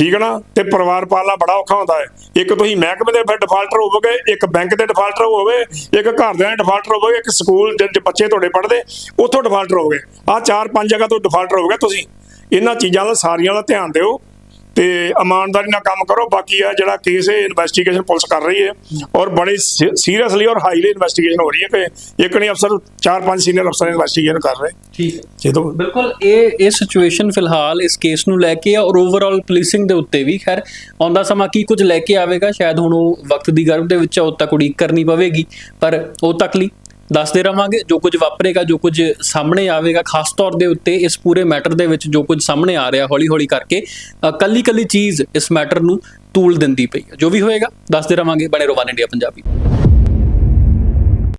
ਠੀਕ ਹੈ ਨਾ? ਤੇ ਪਰਿਵਾਰ ਪਾਲਣਾ ਬੜਾ ਔਖਾ ਹੁੰਦਾ ਹੈ। ਇੱਕ ਤੁਸੀਂ ਮਹਿਕਮੇ ਦੇ ਫਿਰ ਡਿਫਾਲਟਰ ਹੋਵੋਗੇ ਇੱਕ ਬੈਂਕ ਦੇ ਡਿਫਾਲਟਰ ਹੋਵੇ ਇੱਕ ਘਰ ਦੇ ਡਿਫਾਲਟਰ ਹੋਵੇ ਇੱਕ ਸਕੂਲ ਦੇ ਬੱਚੇ ਤੁਹਾਡੇ ਪੜ੍ਹਦੇ ਉੱਥੋਂ ਡਿਫਾਲਟਰ ਹੋਵੇ ਆਹ ਚਾਰ ਪੰਜ ਜਗ੍ਹਾ ਤੋਂ ਡਿਫਾਲਟਰ ਹੋਗੇ ਤੁਸੀਂ। ਇਹਨਾਂ ਚੀਜ਼ਾਂ ਦਾ ਸਾਰੀਆਂ ਦਾ ਧਿਆਨ ਦਿਓ। ਤੇ ਇਮਾਨਦਾਰੀ ਨਾਲ ਕੰਮ ਕਰੋ ਬਾਕੀ ਆ ਜਿਹੜਾ ਕੇਸ ਹੈ ਇਨਵੈਸਟੀਗੇਸ਼ਨ ਪੁਲਿਸ ਕਰ ਰਹੀ ਹੈ ਔਰ ਬੜੀ ਸੀਰੀਅਸਲੀ ਔਰ ਹਾਈਲੀ ਇਨਵੈਸਟੀਗੇਸ਼ਨ ਹੋ ਰਹੀ ਹੈ ਕਿ ਇੱਕ ਨਹੀਂ ਅਫਸਰ ਚਾਰ ਪੰਜ ਸੀਨੀਅਰ ਅਫਸਰ ਇਨਵੈਸਟੀਗੇਸ਼ਨ ਕਰ ਰਹੇ। ਠੀਕ ਜਦੋਂ ਬਿਲਕੁਲ ਇਹ ਇਹ ਸਿਚੁਏਸ਼ਨ ਫਿਲਹਾਲ ਇਸ ਕੇਸ ਨੂੰ ਲੈ ਕੇ ਔਰ ਓਵਰਆਲ ਪੁਲਿਸਿੰਗ ਦੇ ਉੱਤੇ ਵੀ ਖੈਰ ਆਉਂਦਾ ਸਮਾਂ ਕੀ ਕੁਝ ਲੈ ਕੇ ਆਵੇਗਾ ਸ਼ਾਇਦ ਹੁਣ ਉਹ ਵਕਤ ਦੀ ਗਰਭ ਦੇ ਵਿੱਚ ਉਦੋਂ ਤੱਕ ਉਡੀਕ ਕਰਨੀ ਪਵੇਗੀ ਪਰ ਉਹ ਤੱਕ ਲਈ ਦੱਸਦੇ ਰਵਾਂਗੇ, ਜੋ ਕੁਝ ਵਾਪਰੇਗਾ, ਜੋ ਕੁਝ ਸਾਹਮਣੇ ਆਵੇਗਾ, ਖਾਸ ਤੌਰ ਦੇ ਉੱਤੇ ਇਸ ਪੂਰੇ ਮੈਟਰ ਦੇ ਵਿੱਚ ਜੋ ਕੁਝ ਸਾਹਮਣੇ ਆ ਰਿਹਾ ਹੌਲੀ ਹੌਲੀ ਕਰਕੇ ਕੱਲੀ ਕੱਲੀ ਚੀਜ਼ ਇਸ ਮੈਟਰ ਨੂੰ ਤੂਲ ਦਿੰਦੀ ਪਈ ਜੋ ਵੀ ਹੋਏਗਾ, ਦੱਸਦੇ ਰਵਾਂਗੇ, ਬਣੇ ਰੋਵਾਨ ਇੰਡੀਆ ਪੰਜਾਬੀ।